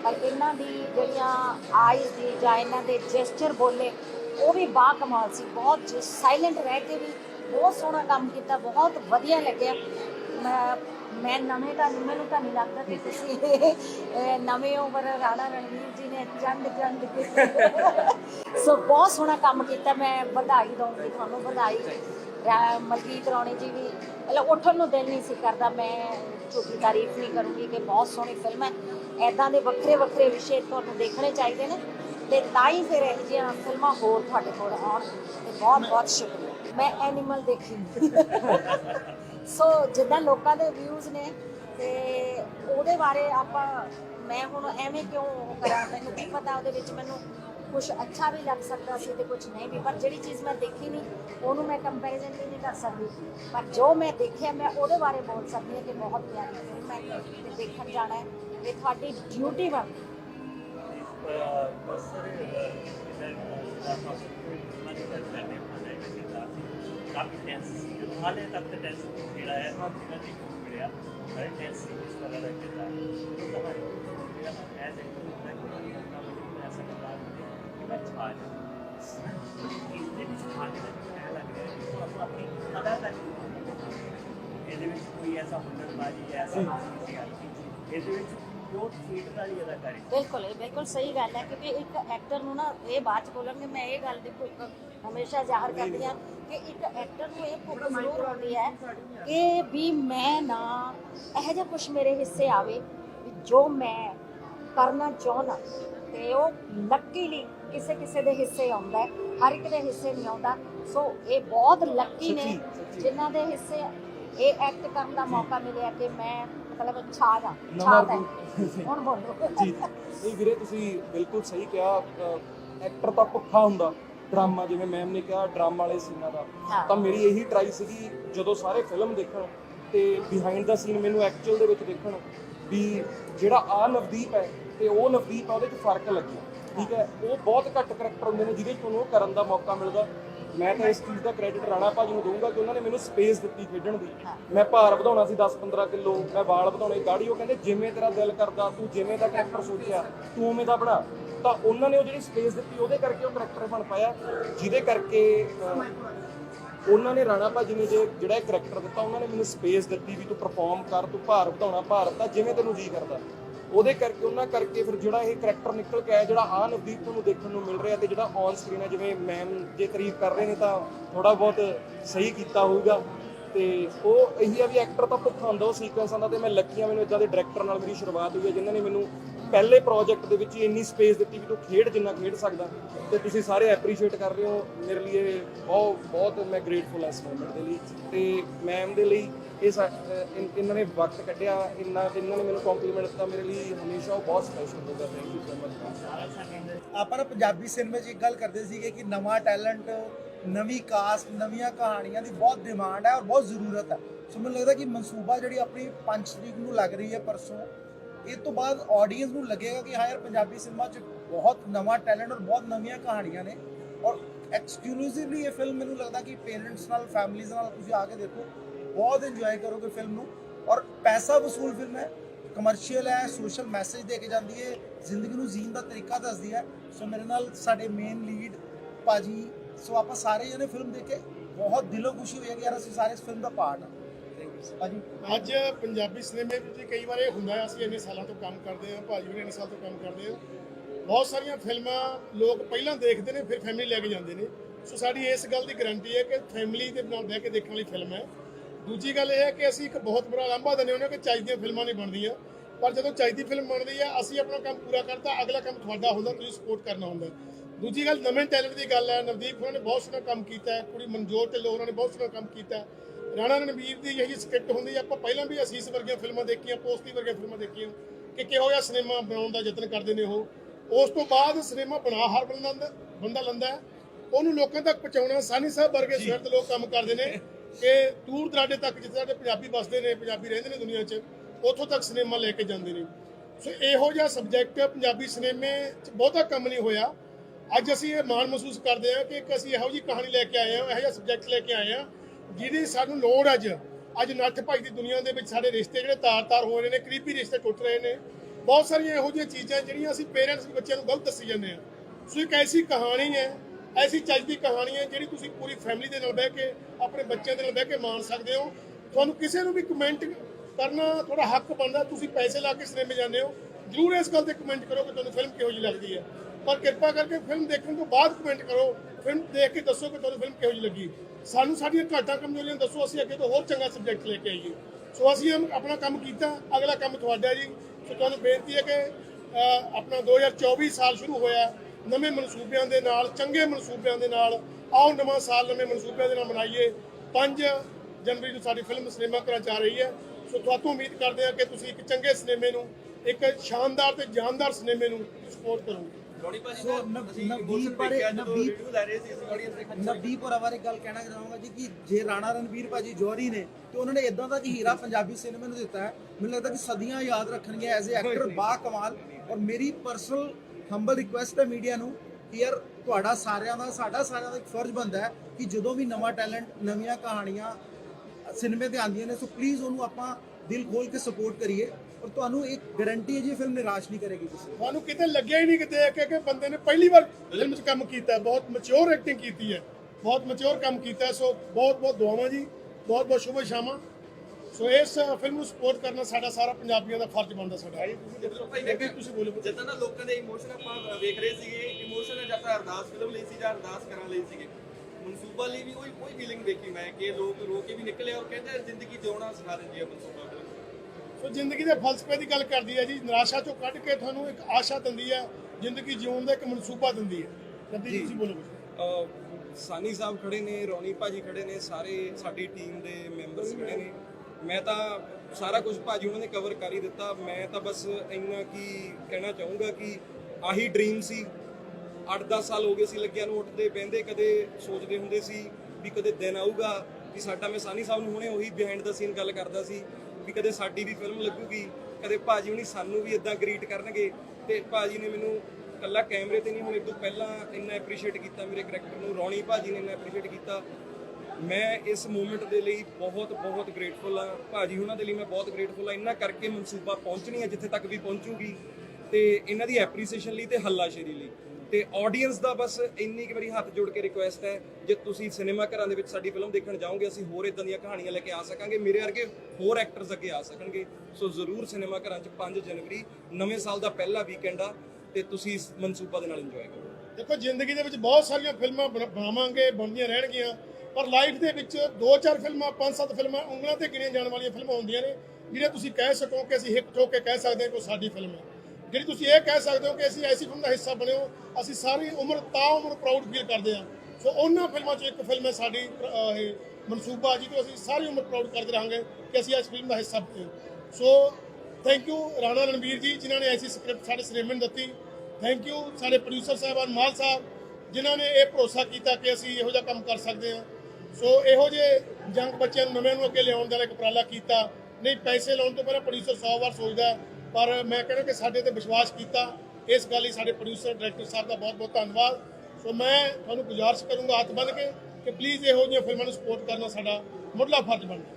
ਪਰ ਇਹਨਾਂ ਦੀ ਜਿਹੜੀਆਂ ਆਈਜ਼ ਦੀ ਜਾਂ ਇਹਨਾਂ ਦੇ ਜੈਸਚਰ ਬੋਲੇ ਉਹ ਵੀ ਬਾ ਕਮਾਲ ਸੀ। ਬਹੁਤ ਸਾਇਲੈਂਟ ਰਹਿ ਕੇ ਵੀ ਬਹੁਤ ਸੋਹਣਾ ਕੰਮ ਕੀਤਾ ਬਹੁਤ ਵਧੀਆ ਲੱਗਿਆ। ਮੈਂ ਨਵੇਂ ਤਾਂ ਮੈਨੂੰ ਤਾਂ ਨਹੀਂ ਲੱਗਦਾ ਕਿ ਤੁਸੀਂ ਅਹ, ਨਵੇਂ ਉਮਰ ਰਾਣਾ ਰਣਵੀਰ ਜੀ ਨੇ ਚੰਦ ਚੰਡ ਕੇ ਸੋ ਬਹੁਤ ਸੋਹਣਾ ਕੰਮ ਕੀਤਾ ਮੈਂ ਵਧਾਈ ਦਊਂਗੀ ਤੁਹਾਨੂੰ ਵਧਾਈ। ਰਾ- ਮਲਕੀਤ ਰੌਣੀ ਜੀ ਵੀ ਮਤਲਬ ਉੱਠਣ ਨੂੰ ਦਿਲ ਨਹੀਂ ਸੀ ਕਰਦਾ ਮੈਂ ਝੂਠੀ ਤਾਰੀਫ ਨਹੀਂ ਕਰੂੰਗੀ ਕਿ ਬਹੁਤ ਸੋਹਣੀ ਫਿਲਮ ਹੈ। ਐਦਾਂ ਦੇ ਵੱਖਰੇ ਵੱਖਰੇ ਵਿਸ਼ੇ ਤੁਹਾਨੂੰ ਦੇਖਣੇ ਚਾਹੀਦੇ ਨੇ ਤੇ ਤਾਂ ਹੀ ਫਿਰ ਇਹ ਜਿਹੀਆਂ ਫਿਲਮਾਂ ਹੋਰ ਤੁਹਾਡੇ ਕੋਲ ਆਉਣ। ਤੇ ਬਹੁਤ ਬਹੁਤ ਸ਼ੁਕਰੀਆ। ਮੈਂ ਐਨੀਮਲ ਦੇਖੀ। ਸੋ ਜਿੱਦਾਂ ਲੋਕਾਂ ਦੇ ਵਿਊਜ਼ ਨੇ, ਤੇ ਉਹਦੇ ਬਾਰੇ ਆਪਾਂ, ਮੈਂ ਹੁਣ ਐਵੇਂ ਕਿਉਂ ਉਹ ਕਰਾਂ? ਮੈਨੂੰ ਕੀ ਪਤਾ ਉਹਦੇ ਵਿੱਚ ਮੈਨੂੰ ਕੁਝ ਅੱਛਾ ਵੀ ਲੱਗ ਸਕਦਾ ਸੀ ਤੇ ਕੁਝ ਨਹੀਂ ਵੀ, ਪਰ ਜਿਹੜੀ ਚੀਜ਼ ਮੈਂ ਦੇਖੀ ਨਹੀਂ, ਉਹਨੂੰ ਮੈਂ ਕੰਪੈਰੀਜ਼ਨ ਵੀ ਨਹੀਂ ਕਰ ਸਕਦੀ। ਪਰ ਜੋ ਮੈਂ ਦੇਖਿਆ, ਮੈਂ ਉਹਦੇ ਬਾਰੇ ਬੋਲ ਸਕਦੀ ਹਾਂ ਕਿ ਬਹੁਤ ਪਿਆਰੀ ਫਿਲਮ ਹੈ, ਤੇ ਦੇਖਣ ਜਾਣਾ ਹੈ ਇਹ ਤੁਹਾਡੀ ਡਿਊਟੀ ਬਣਦੀ ਹੈ ਕਾਫੀ ਟੈਂਸ ਹਾਲੇ ਤੱਕ ਤਾਂ ਟੈਂਸ ਜਿਹੜਾ ਹੈ ਜਿਹੜਾ ਦੇਖਣ ਨੂੰ ਮਿਲਿਆ। ਬੜਾ ਟੈਂਸ ਇਸ ਤਰ੍ਹਾਂ ਦਾ ਕਿਤਾ। ਜਿਹੜਾ ਐਸਾ ਕਿ ਮੈਂ ਛਾ ਇਸ ਦੇ ਵਿੱਚ ਖਾਣੇ ਦਾ ਕਿਹੜਾ ਲੱਗ ਰਿਹਾ ਹੈ ਕਿ ਉਹ ਆਪਾਂ ਆਪਣੀ ਅਦਾਕਾਰੀ ਇਹਦੇ ਵਿੱਚ ਕੋਈ ਐਸਾ ਹੁਨਰਬਾਜ਼ੀ ਜਾਂ ਐਸਾ ਕੁਝ ਨਹੀਂ ਹੈ। ਇਹਦੇ ਵਿੱਚ ਜੋ ਫੀਟ ਵਾਲੀ ਅਦਾਕਾਰੀ ਬਿਲਕੁਲ ਇਹ ਬਿਲਕੁਲ ਸਹੀ ਗੱਲ ਹੈ ਕਿਉਂਕਿ ਇੱਕ ਐਕਟਰ ਨੂੰ ਨਾ ਇਹ ਬਾਅਦ ਚ ਬੋਲਾਂਗੇ ਮੈਂ ਇਹ ਗੱਲ ਦੇਖੋ ਇੱਕ ਹਮੇਸ਼ਾ ਜ਼ਾਹਰ ਕਰਦੀ ਹਾਂ। ਕਿ ਇੱਕ ਐਕਟਰ ਨੂੰ ਇਹ ਭੁੱਖ ਜ਼ਰੂਰ ਹੁੰਦੀ ਹੈ ਕਿ ਵੀ ਮੈਂ ਨਾ ਇਹੋ ਜਿਹਾ ਕੁਝ ਮੇਰੇ ਹਿੱਸੇ ਆਵੇ ਵੀ ਜੋ ਮੈਂ ਕਰਨਾ ਚਾਹੁੰਦਾ ਤੇ ਉਹ ਲੱਕੀਲੀ ਕਿਸੇ ਕਿਸੇ ਦੇ ਹਿੱਸੇ ਆਉਂਦਾ ਹੈ ਹਰ ਇੱਕ ਦੇ ਹਿੱਸੇ ਨਹੀਂ ਆਉਂਦਾ। ਸੋ ਇਹ ਬਹੁਤ ਲੱਕੀ ਨੇ ਜਿਨ੍ਹਾਂ ਦੇ ਹਿੱਸੇ ਇਹ ਐਕਟ ਕਰਨ ਦਾ ਮੌਕਾ ਮਿਲਿਆ ਕਿ ਮੈਂ ਮਤਲਬ ਛਾ ਜਾ ਛਾ ਨਵਾਂ ਹੁਣ ਬੋਲੋ। ਜੀ। ਨਹੀਂ ਵੀਰੇ ਤੁਸੀਂ ਬਿਲਕੁਲ ਸਹੀ ਕਿਹਾ ਐਕਟਰ ਤਾਂ ਭੁੱਖਾ ਹੁੰਦਾ ਡਰਾਮਾ ਜਿਵੇਂ ਮੈਮ ਨੇ ਕਿਹਾ ਡਰਾਮਾ ਵਾਲੇ ਸੀਨਾਂ ਦਾ। ਤਾਂ ਮੇਰੀ ਇਹੀ ਟਰਾਈ ਸੀਗੀ ਜਦੋਂ ਸਾਰੇ ਫਿਲਮ ਦੇਖਣ ਤੇ ਬਿਹਾਈਂਡ ਦਾ ਸੀਨ ਮੈਨੂੰ ਐਕਚੁਅਲ ਦੇ ਵਿੱਚ ਦੇਖਣ ਵੀ ਜਿਹੜਾ ਆ ਨਵਦੀਪ ਹੈ ਤੇ ਉਹ ਨਵਦੀਪ ਆ ਉਹਦੇ 'ਚ ਫ਼ਰਕ ਲੱਗਿਆ। ਠੀਕ ਹੈ? ਉਹ ਬਹੁਤ ਘੱਟ ਕਰੈਕਟਰ ਹੁੰਦੇ ਨੇ ਜਿਹਦੇ 'ਚ ਤੁਹਾਨੂੰ ਉਹ ਕਰਨ ਦਾ ਮੌਕਾ ਮਿਲਦਾ। ਮੈਂ ਤਾਂ ਇਸ ਚੀਜ਼ ਦਾ ਕ੍ਰੈਡਿਟ ਰਾਣਾ ਭਾਜੀ ਨੂੰ ਦਊਂਗਾ ਕਿ ਉਹਨਾਂ ਨੇ ਮੈਨੂੰ ਸਪੇਸ ਦਿੱਤੀ ਖੇਡਣ ਦੀ। ਮੈਂ ਭਾਰ ਵਧਾਉਣਾ ਸੀ 10-15 ਕਿਲੋ ਮੈਂ ਵਾਲ ਵਧਾਉਣੇ ਗਾੜੀ ਉਹ ਕਹਿੰਦੇ ਜਿਵੇਂ ਤੇਰਾ ਦਿਲ ਕਰਦਾ ਤੂੰ ਜਿਵੇਂ ਦਾ ਕਰੈਕਟਰ ਸੋਚਿਆ ਤੂੰ ਉਵੇਂ ਦਾ ਬਣਾ। ਤਾਂ ਉਹਨਾਂ ਨੇ ਉਹ ਜਿਹੜੀ ਸਪੇਸ ਦਿੱਤੀ ਉਹਦੇ ਕਰਕੇ ਉਹ ਕਰੈਕਟਰ ਬਣ ਪਾਇਆ। ਜਿਹਦੇ ਕਰਕੇ ਅਹ, ਉਹਨਾਂ ਨੇ ਰਾਣਾ ਭਾਜੀ ਨੇ ਜੇ ਜਿਹੜਾ ਕਰੈਕਟਰ ਦਿੱਤਾ ਉਹਨਾਂ ਨੇ ਮੈਨੂੰ ਸਪੇਸ ਦਿੱਤੀ ਵੀ ਤੂੰ ਪਰਫਾਰਮ ਕਰ ਤੂੰ ਭਾਰ ਵਧਾਉਣਾ ਭਾਰ ਵਧਾ ਜਿਵੇਂ ਤੈਨੂੰ ਜੀ ਕਰਦਾ। ਉਹਦੇ ਕਰਕੇ ਉਹਨਾਂ ਕਰਕੇ ਫਿਰ ਜਿਹੜਾ ਇਹ ਕਰੈਕਟਰ ਨਿਕਲ ਕੇ ਆਇਆ ਜਿਹੜਾ ਆ ਨਵਦੀਪ ਤੁਹਾਨੂੰ ਦੇਖਣ ਨੂੰ ਮਿਲ ਰਿਹਾ ਤੇ ਜਿਹੜਾ ਔਨ ਸਕਰੀਨ ਹੈ ਜਿਵੇਂ ਮੈਮ ਜੇ ਤਾਰੀਫ ਕਰ ਰਹੇ ਨੇ ਤਾਂ ਥੋੜਾ ਬਹੁਤ ਸਹੀ ਕੀਤਾ ਹੋਊਗਾ। ਤੇ ਉਹ ਇਹੀ ਆ ਵੀ ਐਕਟਰ ਤਾਂ ਭੁੱਖਾ ਹੁੰਦਾ, ਉਹ ਸੀਕੁਐਂਸਾਂ ਦਾ ਤੇ ਮੈਂ ਲੱਕੀਆਂ ਮੈਨੂੰ ਇਦਾਂ ਦੇ ਡਾਇਰੈਕਟਰ ਨਾਲ ਮੇਰੀ ਸ਼ੁਰੂਆਤ ਹੋਈ ਹੈ, ਜਿਨ੍ਹਾਂ ਨੇ ਮੈਨੂੰ ਪਹਿਲੇ ਪ੍ਰੋਜੈਕਟ ਦੇ ਵਿੱਚ ਹੀ ਇੰਨੀ ਸਪੇਸ ਦਿੱਤੀ ਵੀ ਤੂੰ ਖੇਡ ਜਿੰਨਾ ਖੇਡ ਸਕਦਾ ਤੇ ਤੁਸੀਂ ਸਾਰੇ ਐਪਰੀਸ਼ੀਏਟ ਕਰ ਰਹੇ ਹੋ, ਮੇਰੇ ਲਈ ਇਹ ਬਹੁਤ ਬਹੁਤ ਮੈਂ ਗ੍ਰੇਟਫੁਲ ਹਾਂ ਇਸ ਮੂਮੈਂਟ ਦੇ ਲਈ ਤੇ ਮੈਮ ਦੇ ਲਈ ਇਹ ਸਾ- ਇਹਨਾਂ ਨੇ ਵਕਤ ਕੱਢਿਆ, ਇੰਨਾ, ਇਹਨਾਂ ਨੇ ਮੈਨੂੰ ਕੰਪਲੀਮੈਂਟ ਦਿੱਤਾ, ਮੇਰੇ ਲਈ ਹਮੇਸ਼ਾ ਉਹ ਬਹੁਤ ਸਪੈਸ਼ਲ ਹੋਊਗਾ ਥੈਂਕ ਯੂ ਸੋ ਮਚ ਆਪਾਂ ਨਾ ਪੰਜਾਬੀ ਸਿਨੇਮੇ 'ਚ ਇੱਕ ਗੱਲ ਕਰਦੇ ਸੀਗੇ ਕਿ ਨਵਾਂ ਟੈਲੈਂਟ ਨਵੀਂ ਕਾਸਟ ਨਵੀਆਂ ਕਹਾਣੀਆਂ ਦੀ ਬਹੁਤ ਡਿਮਾਂਡ ਹੈ ਔਰ ਬਹੁਤ ਜ਼ਰੂਰਤ ਹੈ। ਸੋ ਮੈਨੂੰ ਲੱਗਦਾ ਕਿ ਮਨਸੂਬਾ ਜਿਹੜੀ ਆਪਣੀ 5 ਤਰੀਕ ਨੂੰ ਲੱਗ ਰਹੀ ਹੈ ਪਰਸੋਂ, ਇਹ ਤੋਂ ਬਾਅਦ ਆਡੀਅנס ਨੂੰ ਲੱਗੇਗਾ ਕਿ ਹਾਂ ਯਾਰ ਪੰਜਾਬੀ ਸਿਨੇਮਾ 'ਚ ਬਹੁਤ ਨਵਾਂ ਟੈਲੈਂਟ ਔਰ ਬਹੁਤ ਨਵੀਆਂ ਕਹਾਣੀਆਂ ਨੇ। ਔਰ ਐਕਸਕਲੂਸਿਵਲੀ ਇਹ ਫਿਲਮ ਮੈਨੂੰ ਲੱਗਦਾ ਕਿ ਪੇਰੈਂਟਸ ਨਾਲ ਫੈਮਲੀਜ਼ ਨਾਲ ਤੁਸੀਂ ਆ ਕੇ ਦੇਖੋ, ਬਹੁਤ ਇੰਜੋਏ ਕਰੋਗੇ ਫਿਲਮ ਨੂੰ। ਔਰ ਪੈਸਾ ਵਸੂਲ ਫਿਲਮ ਹੈ ਕਮਰਸ਼ੀਅਲ ਹੈ ਸੋਸ਼ਲ ਮੈਸੇਜ ਦੇ ਕੇ ਜਾਂਦੀ ਹੈ, ਜ਼ਿੰਦਗੀ ਨੂੰ ਜੀਣ ਦਾ ਤਰੀਕਾ ਦੱਸਦੀ ਹੈ। ਸੋ ਮੇਰੇ ਨਾਲ ਸਾਡੇ ਮੇਨ ਲੀਡ ਭਾਜੀ ਸੋ ਆਪਾਂ ਸਾਰੇ ਜਣੇ ਫਿਲਮ ਦੇਖ ਕੇ ਬਹੁਤ ਦਿਲੋਂ ਖੁਸ਼ੀ ਹੋਈ ਹੈ ਕਿ ਯਾਰ ਅਸੀਂ ਸਾਰੇ ਇਸ ਫਿਲਮ ਦਾ ਪਾਰਟ ਯੂ ਭਾਜੀ? ਅੱਜ ਪੰਜਾਬੀ ਸਿਨੇਮੇ ਵਿੱਚ ਕਈ ਵਾਰ ਇਹ ਹੁੰਦਾ ਹੈ, ਅਸੀਂ ਇੰਨੇ ਸਾਲਾਂ ਤੋਂ ਕੰਮ ਕਰਦੇ ਹਾਂ ਭਾਜੀ ਵੀ ਇੰਨੇ ਸਾਲ ਤੋਂ ਕੰਮ ਕਰਦੇ ਹਾਂ। ਬਹੁਤ ਸਾਰੀਆਂ ਫਿਲਮਾਂ ਲੋਕ ਪਹਿਲਾਂ ਦੇਖਦੇ ਨੇ ਫਿਰ ਫੈਮਿਲੀ ਲੈ ਕੇ ਜਾਂਦੇ ਨੇ। ਸੋ ਸਾਡੀ ਇਸ ਗੱਲ ਦੀ ਗਾਰੰਟੀ ਹੈ ਕਿ ਫੈਮਿਲੀ ਦੇ ਨਾਲ ਬਹਿ ਕੇ ਦੇਖਣ ਵਾਲੀ ਫਿਲਮ ਹੈ। ਦੂਜੀ ਗੱਲ ਇਹ ਹੈ ਕਿ ਅਸੀਂ ਇੱਕ ਬਹੁਤ ਬੜਾ ਲਾਂਭਾ ਦਿੰਦੇ ਹਾਂ ਕਿ ਚੱਜ ਦੀਆਂ ਫਿਲਮਾਂ ਨਹੀਂ ਬਣਦੀਆਂ। ਪਰ ਜਦੋਂ ਚੱਜ ਦੀ ਫਿਲਮ ਬਣਦੀ ਹੈ ਅਸੀਂ ਆਪਣਾ ਕੰਮ ਪੂਰਾ ਕਰਤਾ ਅਗਲਾ ਕੰਮ ਤੁਹਾਡਾ ਹੁੰਦਾ ਤੁਸੀਂ ਸਪੋਰਟ ਕਰਨਾ ਹੁੰਦਾ ਦੂਜੀ ਗੱਲ ਨਵੇਂ ਟੈਲੈਂਟ ਦੀ ਗੱਲ ਹੈ ਨਵਦੀਪ ਹੋਰਾਂ ਨੇ ਬਹੁਤ ਸੋਹਣਾ ਕੰਮ ਕੀਤਾ ਹੈ ਕੁੜੀ ਮਨਜੋਤ ਢਿੱਲੋਂ ਹੋਰਾਂ ਨੇ ਬਹੁਤ ਸੋਹਣਾ ਕੰਮ ਕੀਤਾ ਹੈ। ਰਾਣਾ ਰਣਵੀਰ ਦੀ ਇਹੀ ਸਕ੍ਰਿਪਟ ਹੁੰਦੀ ਹੈ ਆਪਾਂ ਪਹਿਲਾਂ ਵੀ ਅਸੀਸ ਵਰਗੀਆਂ ਫਿਲਮਾਂ ਦੇਖੀਆਂ ਪੋਸਟੀ ਵਰਗੀਆਂ ਫਿਲਮਾਂ ਦੇਖੀਆਂ ਕਿ ਕਿਹੋ ਜਿਹਾ ਸਿਨੇਮਾ ਬਣਾਉਣ ਦਾ ਯਤਨ ਕਰਦੇ ਨੇ ਉਹ। ਉਸ ਤੋਂ ਬਾਅਦ ਸਿਨੇਮਾ ਬਣਾ ਹਰ ਬੰਦਾ ਬੰਦਾ ਲੈਂਦਾ ਹੈ। ਉਹਨੂੰ ਲੋਕਾਂ ਤੱਕ ਪਹੁੰਚਾਉਣਾ ਸਾਨੀ ਸਾਹਿਬ ਵਰਗੇ ਸਿਰਤ ਲੋਕ ਕੰਮ ਕਰਦੇ ਨੇ ਕਿ ਦੂਰ ਦਰਾਡੇ ਤੱਕ ਜਿੱਥੇ ਸਾਡੇ ਪੰਜਾਬੀ ਵੱਸਦੇ ਨੇ ਪੰਜਾਬੀ ਰਹਿੰਦੇ ਨੇ ਦੁਨੀਆ 'ਚ ਉੱਥੋਂ ਤੱਕ ਸਿਨੇਮਾ ਲੈ ਕੇ ਜਾਂਦੇ ਨੇ। ਸੋ ਇਹੋ ਜਿਹਾ ਸਬਜੈਕਟ ਪੰਜਾਬੀ ਸਿਨੇਮੇ 'ਚ ਬਹੁਤਾ ਕੰਮ ਨਹੀਂ ਹੋਇਆ। ਅੱਜ ਅਸੀਂ ਇਹ ਮਾਣ ਮਹਿਸੂਸ ਕਰਦੇ ਹਾਂ ਕਿ ਇੱਕ ਅਸੀਂ ਇਹੋ ਜਿਹੀ ਕਹਾਣੀ ਲੈ ਕੇ ਆਏ ਹਾਂ, ਇਹੋ ਜਿਹਾ ਸਬਜੈਕਟ ਲੈ ਕੇ ਆਏ ਹਾਂ, ਜਿਹਦੀ ਸਾਨੂੰ ਲੋੜ ਅੱਜ। ਅੱਜ ਨੱਠ ਭਾਈ ਦੀ ਦੁਨੀਆ ਦੇ ਵਿੱਚ ਸਾਡੇ ਰਿਸ਼ਤੇ ਜਿਹੜੇ ਤਾਰ-ਤਾਰ ਹੋ ਰਹੇ ਨੇ, ਕਰੀਬੀ ਰਿਸ਼ਤੇ ਟੁੱਟ ਰਹੇ ਨੇ। ਬਹੁਤ ਸਾਰੀਆਂ ਇਹੋ ਜਿਹੀਆਂ ਚੀਜ਼ਾਂ ਜਿਹੜੀਆਂ ਅਸੀਂ ਪੇਰੈਂਟਸ ਬੱਚਿਆਂ ਨੂੰ ਗਲਤ ਦੱਸੀ ਜਾਂਦੇ ਹਾਂ। ਸੋ ਇੱਕ ਐਸੀ ਕਹਾਣੀ ਹੈ, ਐਸੀ ਚੱਜ ਦੀ ਕਹਾਣੀ ਹੈ ਜਿਹੜੀ ਤੁਸੀਂ ਪੂਰੀ ਫੈਮਿਲੀ ਦੇ ਨਾਲ ਬਹਿ ਕੇ, ਆਪਣੇ ਬੱਚਿਆਂ ਦੇ ਨਾਲ ਬਹਿ ਕੇ ਮਾਣ ਸਕਦੇ ਹੋ। ਤੁਹਾਨੂੰ ਕਿਸੇ ਨੂੰ ਵੀ ਕਮੈਂਟ ਕਰਨਾ ਤੁਹਾਡਾ ਹੱਕ ਬਣਦਾ, ਤੁਸੀਂ ਪੈਸੇ ਲਾ ਕੇ ਸਿਨੇਮੇ ਜਾਂਦੇ ਹੋ। ਜਰੂਰ ਇਸ ਗੱਲ ਤੇ ਕਮੈਂਟ ਕਰੋ ਕਿ ਤੁਹਾਨੂੰ ਫਿਲਮ ਕਿਹੋ ਜਿਹੀ ਲੱਗਦੀ ਹੈ। ਪਰ ਕਿਰਪਾ ਕਰਕੇ ਫਿਲਮ ਦੇਖਣ ਤੋਂ ਬਾਅਦ ਕਮੈਂਟ ਕਰੋ। ਫਿਲਮ ਦੇਖ ਕੇ ਦੱਸੋ ਕਿ ਤੁਹਾਨੂੰ ਫਿਲਮ ਕਿਹੋ ਜਿਹੀ ਲੱਗੀ। ਸਾਨੂੰ ਸਾਡੀਆਂ ਘਾਟਾਂ ਕਮਜ਼ੋਰੀਆਂ ਦੱਸੋ ਅਸੀਂ ਅੱਗੇ ਤੋਂ ਹੋਰ ਚੰਗਾ ਸਬਜੈਕਟ ਲੈ ਕੇ ਆਈਏ। ਸੋ ਅਸੀਂ ਆਪਣਾ ਕੰਮ ਕੀਤਾ ਅਗਲਾ ਕੰਮ ਤੁਹਾਡਾ ਜੀ। ਸੋ ਤੁਹਾਨੂੰ ਬੇਨਤੀ ਹੈ ਕਿ ਅ, ਆਪਣਾ 2024 ਸਾਲ ਸ਼ੁਰੂ ਹੋਇਆ ਨਵੇਂ ਮਨਸੂਬਿਆਂ ਦੇ ਨਾਲ ਚੰਗੇ ਮਨਸੂਬਿਆਂ ਦੇ ਨਾਲ ਆਓ ਨਵਾਂ ਸਾਲ ਨਵੇਂ ਮਨਸੂਬਿਆਂ ਦੇ ਨਾਲ ਮਨਾਈਏ। 5 ਜਨਵਰੀ ਨੂੰ ਸਾਡੀ ਫਿਲਮ ਸਿਨੇਮਾ ਘਰਾਂ 'ਚ ਆ ਰਹੀ ਹੈ। ਸੋ ਤੁਹਾਨੂੰ ਉਮੀਦ ਕਰਦੇ ਹਾਂ ਕਿ ਤੁਸੀਂ ਇੱਕ ਚੰਗੇ ਸਿਨੇਮੇ ਨੂੰ ਇੱਕ ਸ਼ਾਨਦਾਰ ਤੇ ਜਾਨਦਾਰ ਸਿਨੇਮੇ ਨੂੰ ਸਪੋਰਟ ਕਰੋਗੇ। ਸੋ ਨਵ- ਨਵਦੀਪ ਬਾਰੇ ਨਵਦੀਪ ਨਵਦੀਪ ਹੋਰਾਂ ਬਾਰੇ ਗੱਲ ਕਹਿਣਾ ਚਾਹਾਂਗਾ ਜੀ ਕਿ ਜੇ ਰਾਣਾ ਰਣਵੀਰ ਭਾਜੀ ਜੋਹਰੀ ਨੇ ਤੇ ਉਹਨਾਂ ਨੇ ਇਦਾਂ ਦਾ ਕਿ ਹੀਰਾ ਪੰਜਾਬੀ ਸਿਨੇਮੇ ਨੂੰ ਦਿੱਤਾ ਹੈ। ਮੈਨੂੰ ਲੱਗਦਾ ਕਿ ਸਦੀਆਂ ਯਾਦ ਰੱਖਣਗੇ ਐਜ਼ ਅ ਐਕਟਰ ਬਾ ਕਮਾਲ। ਔਰ ਮੇਰੀ ਪਰਸਨਲ ਹੰਬਲ ਰਿਕੁਐਸਟ ਹੈ ਮੀਡੀਆ ਨੂੰ ਕਿ ਯਾਰ ਤੁਹਾਡਾ ਸਾਰਿਆਂ ਦਾ ਸਾਡਾ ਸਾਰਿਆਂ ਦਾ ਇੱਕ ਫਰਜ਼ ਬਣਦਾ ਹੈ ਕਿ ਜਦੋਂ ਵੀ ਨਵਾਂ ਟੈਲੈਂਟ ਨਵੀਆਂ ਕਹਾਣੀਆਂ ਸਿਨੇਮੇ ਤੇ ਆਉਂਦੀਆਂ ਨੇ ਸੋ ਪਲੀਜ਼ ਉਹਨੂੰ ਆਪਾਂ ਦਿਲ ਖੋਲ ਕੇ ਸਪੋਰਟ ਕਰੀਏ। ਔਰ ਤੁਹਾਨੂੰ ਇੱਕ ਗਾਰੰਟੀ ਹੈ ਜੀ ਫਿਲਮ ਨਿਰਾਸ਼ ਨਹੀਂ ਕਰੇਗੀ ਕਿਸੇ ਨੂੰ। ਤੁਹਾਨੂੰ ਕਿਤੇ ਲੱਗਿਆ ਹੀ ਨਹੀਂ ਕਿ ਦੇਖ ਕੇ ਕਿ ਬੰਦੇ ਨੇ ਪਹਿਲੀ ਵਾਰ ਫਿਲਮ 'ਚ ਕੰਮ ਕੀਤਾ ਹੈ, ਬਹੁਤ ਮੈਚੁਰ ਐਕਟਿੰਗ ਕੀਤੀ ਹੈ ਬਹੁਤ ਮੈਚੁਰ ਕੰਮ ਕੀਤਾ ਹੈ, ਸੋ ਬਹੁਤ ਬਹੁਤ ਦੁਆਵਾਂ ਜੀ ਬਹੁਤ ਬਹੁਤ ਸ਼ੁਭ ਸ਼ਾਮਾਂ ਸੋ ਇਸ ਫਿਲਮ ਨੂੰ ਸਪੋਰਟ ਕਰਨਾ ਸਾਡਾ ਸਾਰਾ ਪੰਜਾਬੀਆਂ ਦਾ ਫਰਜ਼ ਬਣਦਾ ਸਾਡਾ। ਅੱਗੇ ਤੁਸੀਂ ਬੋਲੋ। ਜਿੱਦਾਂ ਨਾ ਲੋਕਾਂ ਦੇ ਇਮੋਸ਼ਨ ਆਪਾਂ ਵੇਖ ਰਹੇ ਸੀਗੇ ਇਮੋਸ਼ਨ ਜਾਂ ਤਾਂ ਅਰਦਾਸ ਫਿਲਮ ਲਈ ਸੀ ਜਾਂ ਅਰਦਾਸ ਕਰਨ ਲਈ ਸੀਗੇ। ਮਨਸੂਬਾ ਲਈ ਵੀ ਕੋਈ ਕੋਈ ਫੀਲਿੰਗ ਦੇਖੀ ਮੈਂ ਕਿ ਲੋਕ ਰੋ ਕੇ ਵੀ ਨਿਕਲੇ ਔਰ ਕਹਿੰਦੇ ਜ਼ਿੰਦਗੀ ਜਿਉਣਾ ਸਿਖਾ ਦਿੰਦੀ ਹੈ ਮਨਸੂਬਾ ਸੋ ਜ਼ਿੰਦਗੀ ਦੇ ਫਲਸਫੇ ਦੀ ਗੱਲ ਕਰਦੀ ਹੈ ਜੀ ਨਿਰਾਸ਼ਾ ਚੋਂ ਕੱਢ ਕੇ ਤੁਹਾਨੂੰ ਇੱਕ ਆਸ਼ਾ ਦਿੰਦੀ ਹੈ ਜ਼ਿੰਦਗੀ ਜਿਉਣ ਦਾ ਇੱਕ ਮਨਸੂਬਾ ਦਿੰਦੀ ਹੈ। ਜੱਦੀ ਤੁਸੀਂ ਬੋਲੋ ਸਾਨੀ ਸਾਹਿਬ ਖੜੇ ਨੇ ਰੌਣੀ ਭਾਜੀ ਖੜੇ ਨੇ ਸਾਰੇ ਸਾਡੀ ਟੀਮ ਦੇ ਮੈਂਬਰਸ ਖੜੇ ਨੇ। ਮੈਂ ਤਾਂ ਸਾਰਾ ਕੁਝ ਭਾਜੀ ਉਹਨਾਂ ਨੇ ਕਵਰ ਕਰ ਹੀ ਦਿੱਤਾ। ਮੈਂ ਤਾਂ ਬਸ ਇੰਨਾ ਕੀ ਕਹਿਣਾ ਚਾਹੂੰਗਾ ਕਿ ਆਹੀ ਡ੍ਰੀਮ ਸੀ। 8-10 ਸਾਲ ਹੋ ਗਏ ਸੀ ਲੱਗਿਆ ਨੂੰ ਉੱਠਦੇ ਬਹਿੰਦੇ ਕਦੇ ਸੋਚਦੇ ਹੁੰਦੇ ਸੀ ਵੀ ਕਦੇ ਦਿਨ ਆਊਗਾ ਕਿ ਸਾਡਾ ਮੈਂ ਸਾਨੀ ਸਾਹਿਬ ਨੂੰ ਹੁਣੇ ਉਹੀ ਬਿਹਾਈਂਡ ਦਾ ਸੀਨ ਗੱਲ ਕਰਦਾ ਸੀ। ਵੀ ਕਦੇ ਸਾਡੀ ਵੀ ਫਿਲਮ ਲੱਗੂਗੀ, ਕਦੇ ਭਾਜੀ ਹੁਣੀ ਸਾਨੂੰ ਵੀ ਇਦਾਂ ਗ੍ਰੀਟ ਕਰਨਗੇ ਤੇ ਭਾਜੀ ਨੇ ਮੈਨੂੰ ਕੱਲਾ ਕੈਮਰੇ ਤੇ ਨਹੀਂ, ਹੁਣ ਇਹ ਤੋਂ ਪਹਿਲਾਂ ਇੰਨਾ ਐਪਰੀਸ਼ੀਏਟ ਕੀਤਾ ਮੇਰੇ ਕਰੈਕਟਰ ਨੂੰ, ਰੌਣੀ ਭਾਜੀ ਨੇ ਇੰਨਾ ਐਪਰੀਸ਼ੀਏਟ ਕੀਤਾ। ਮੈਂ ਇਸ ਮੂਮੈਂਟ ਦੇ ਲਈ ਬਹੁਤ ਬਹੁਤ ਗ੍ਰੇਟਫੁਲ ਆ ਭਾਜੀ ਉਹਨਾਂ ਦੇ ਲਈ ਮੈਂ ਬਹੁਤ ਗ੍ਰੇਟਫੁਲ ਆ ਇੰਨਾ ਕਰਕੇ ਮਨਸੂਬਾ ਪਹੁੰਚਣੀ ਹੈ ਜਿੱਥੇ ਤੱਕ ਵੀ ਪਹੁੰਚੂਗੀ ਤੇ ਇਹਨਾਂ ਦੀ ਐਪਰੀਸੀਏਸ਼ਨ ਲਈ ਤੇ ਹੱਲਾਸ਼ੇਰੀ ਲਈ। ਤੇ ਆਡੀਅנס ਦਾ ਬਸ ਇੰਨੀ ਕੁ ਵਾਰੀ ਹੱਥ ਜੋੜ ਕੇ ਰਿਕੁਐਸਟ ਹੈ, ਜੇ ਤੁਸੀਂ ਸਿਨੇਮਾ ਘਰਾਂ ਦੇ ਵਿੱਚ ਸਾਡੀ ਫਿਲਮ ਦੇਖਣ ਜਾਓਗੇ, ਅਸੀਂ ਹੋਰ ਇਦਾਂ ਦੀਆਂ ਕਹਾਣੀਆਂ ਲੈ ਕੇ ਆ ਸਕਾਂਗੇ। ਮੇਰੇ ਵਰਗੇ ਹੋਰ ਐਕਟਰਸ ਅੱਗੇ ਆ ਸਕਣਗੇ। ਸੋ ਜ਼ਰੂਰ ਸਿਨੇਮਾ ਘਰਾਂ 'ਚ 5 ਜਨਵਰੀ, ਨਵੇਂ ਸਾਲ ਦਾ ਪਹਿਲਾ ਵੀਕਐਂਡ ਆ ਤੇ ਤੁਸੀਂ ਇਸ ਮਨਸੂਬਾ ਦੇ ਨਾਲ ਇੰਜੋਏ ਕਰੋ। ਦੇਖੋ, ਜ਼ਿੰਦਗੀ ਦੇ ਵਿੱਚ ਬਹੁਤ ਸਾਰੀਆਂ ਫਿਲਮਾਂ ਬਣ- ਬਣਾਵਾਂਗੇ, ਬਣਦੀਆਂ ਰਹਿਣਗੀਆਂ, ਪਰ ਲਾਈਫ ਦੇ ਵਿੱਚ ਦੋ ਚਾਰ ਫਿਲਮਾਂ, ਪੰਜ ਸੱਤ ਫਿਲਮਾਂ ਉਂਗਲਾਂ ਤੇ ਗਿਣੀਆਂ ਜਾਣ ਵਾਲੀਆਂ ਫਿਲਮਾਂ ਹੁੰਦੀਆਂ ਨੇ। ਜਿਹੜੇ ਤੁਸੀਂ ਕਹਿ ਸਕੋ ਕਿ ਅਸੀਂ ਹਿੱਕ ਠੋਕ ਕੇ ਕਹਿ ਸਕਦੇ ਹਾਂ ਕਿ ਸਾਡੀ ਫਿਲਮ ਹੈ। ਜਿਹੜੀ ਤੁਸੀਂ ਇਹ ਕਹਿ ਸਕਦੇ ਹੋ ਕਿ ਅਸੀਂ ਐਸੀ ਫਿਲਮ ਦਾ ਹਿੱਸਾ ਬਣੇ ਹੋ, ਅਸੀਂ ਸਾਰੀ ਉਮਰ, ਤਾਂ ਉਮਰ ਪ੍ਰਾਊਡ ਫੀਲ ਕਰਦੇ ਹਾਂ। ਸੋ ਉਹਨਾਂ ਫਿਲਮਾਂ 'ਚੋਂ ਇੱਕ ਫਿਲਮ ਹੈ ਸਾਡੀ ਇਹ ਮਨਸੂਬਾ ਜੀ ਤੋਂ ਅਸੀਂ ਸਾਰੀ ਉਮਰ ਪ੍ਰਾਊਡ ਕਰਦੇ ਰਹਾਂਗੇ ਕਿ ਅਸੀਂ ਇਸ ਫਿਲਮ ਦਾ ਹਿੱਸਾ ਬਣੇ so thank you Rana Ranveer ji, ਜਿਨ੍ਹਾਂ ਨੇ ਐਸੀ ਸਕ੍ਰਿਪਟ ਸਾਡੇ ਸਿਨੇਮੇ ਨੂੰ ਦਿੱਤੀ। ਥੈਂਕ ਯੂ ਸਾਡੇ ਪ੍ਰੋਡਿਊਸਰ ਸਾਹਿਬਾਨ ਮਾਲ ਸਾਹਿਬ, ਜਿਨ੍ਹਾਂ ਨੇ ਇਹ ਭਰੋਸਾ ਕੀਤਾ ਕਿ ਅਸੀਂ ਇਹੋ ਜਿਹਾ ਕੰਮ ਕਰ ਸਕਦੇ ਹਾਂ। ਸੋ ਇਹੋ ਜਿਹੇ ਜੰਗ ਬੱਚਿਆਂ ਨੂੰ ਨਵੇਂ ਨੂੰ ਅੱਗੇ ਲਿਆਉਣ ਦਾ ਇੱਕ ਉਪਰਾਲਾ ਕੀਤਾ। ਨਹੀਂ ਪੈਸੇ ਲਾਉਣ ਤੋਂ ਪਹਿਲਾਂ ਪ੍ਰੋਡਿਊਸਰ 100 ਵਾਰ ਸੋਚਦਾ ਪਰ ਮੈਂ ਕਹਿੰਦਾ ਕਿ ਸਾਡੇ ਤੇ ਵਿਸ਼ਵਾਸ ਕੀਤਾ। ਇਸ ਗੱਲ ਲਈ ਸਾਡੇ ਪ੍ਰੋਡਿਊਸਰ ਡਾਇਰੈਕਟਰ ਸਾਹਿਬ ਦਾ ਬਹੁਤ ਬਹੁਤ ਧੰਨਵਾਦ। ਸੋ ਮੈਂ ਤੁਹਾਨੂੰ ਗੁਜ਼ਾਰਿਸ਼ ਕਰੂੰਗਾ ਹੱਥ ਬੰਨ੍ਹ ਕੇ ਕਿ ਪਲੀਜ਼ ਇਹੋ ਜਿਹੀਆਂ ਫਿਲਮਾਂ ਨੂੰ ਸਪੋਰਟ ਕਰਨਾ ਸਾਡਾ ਮੁੱਢਲਾ ਫਰਜ਼ ਬਣਦਾ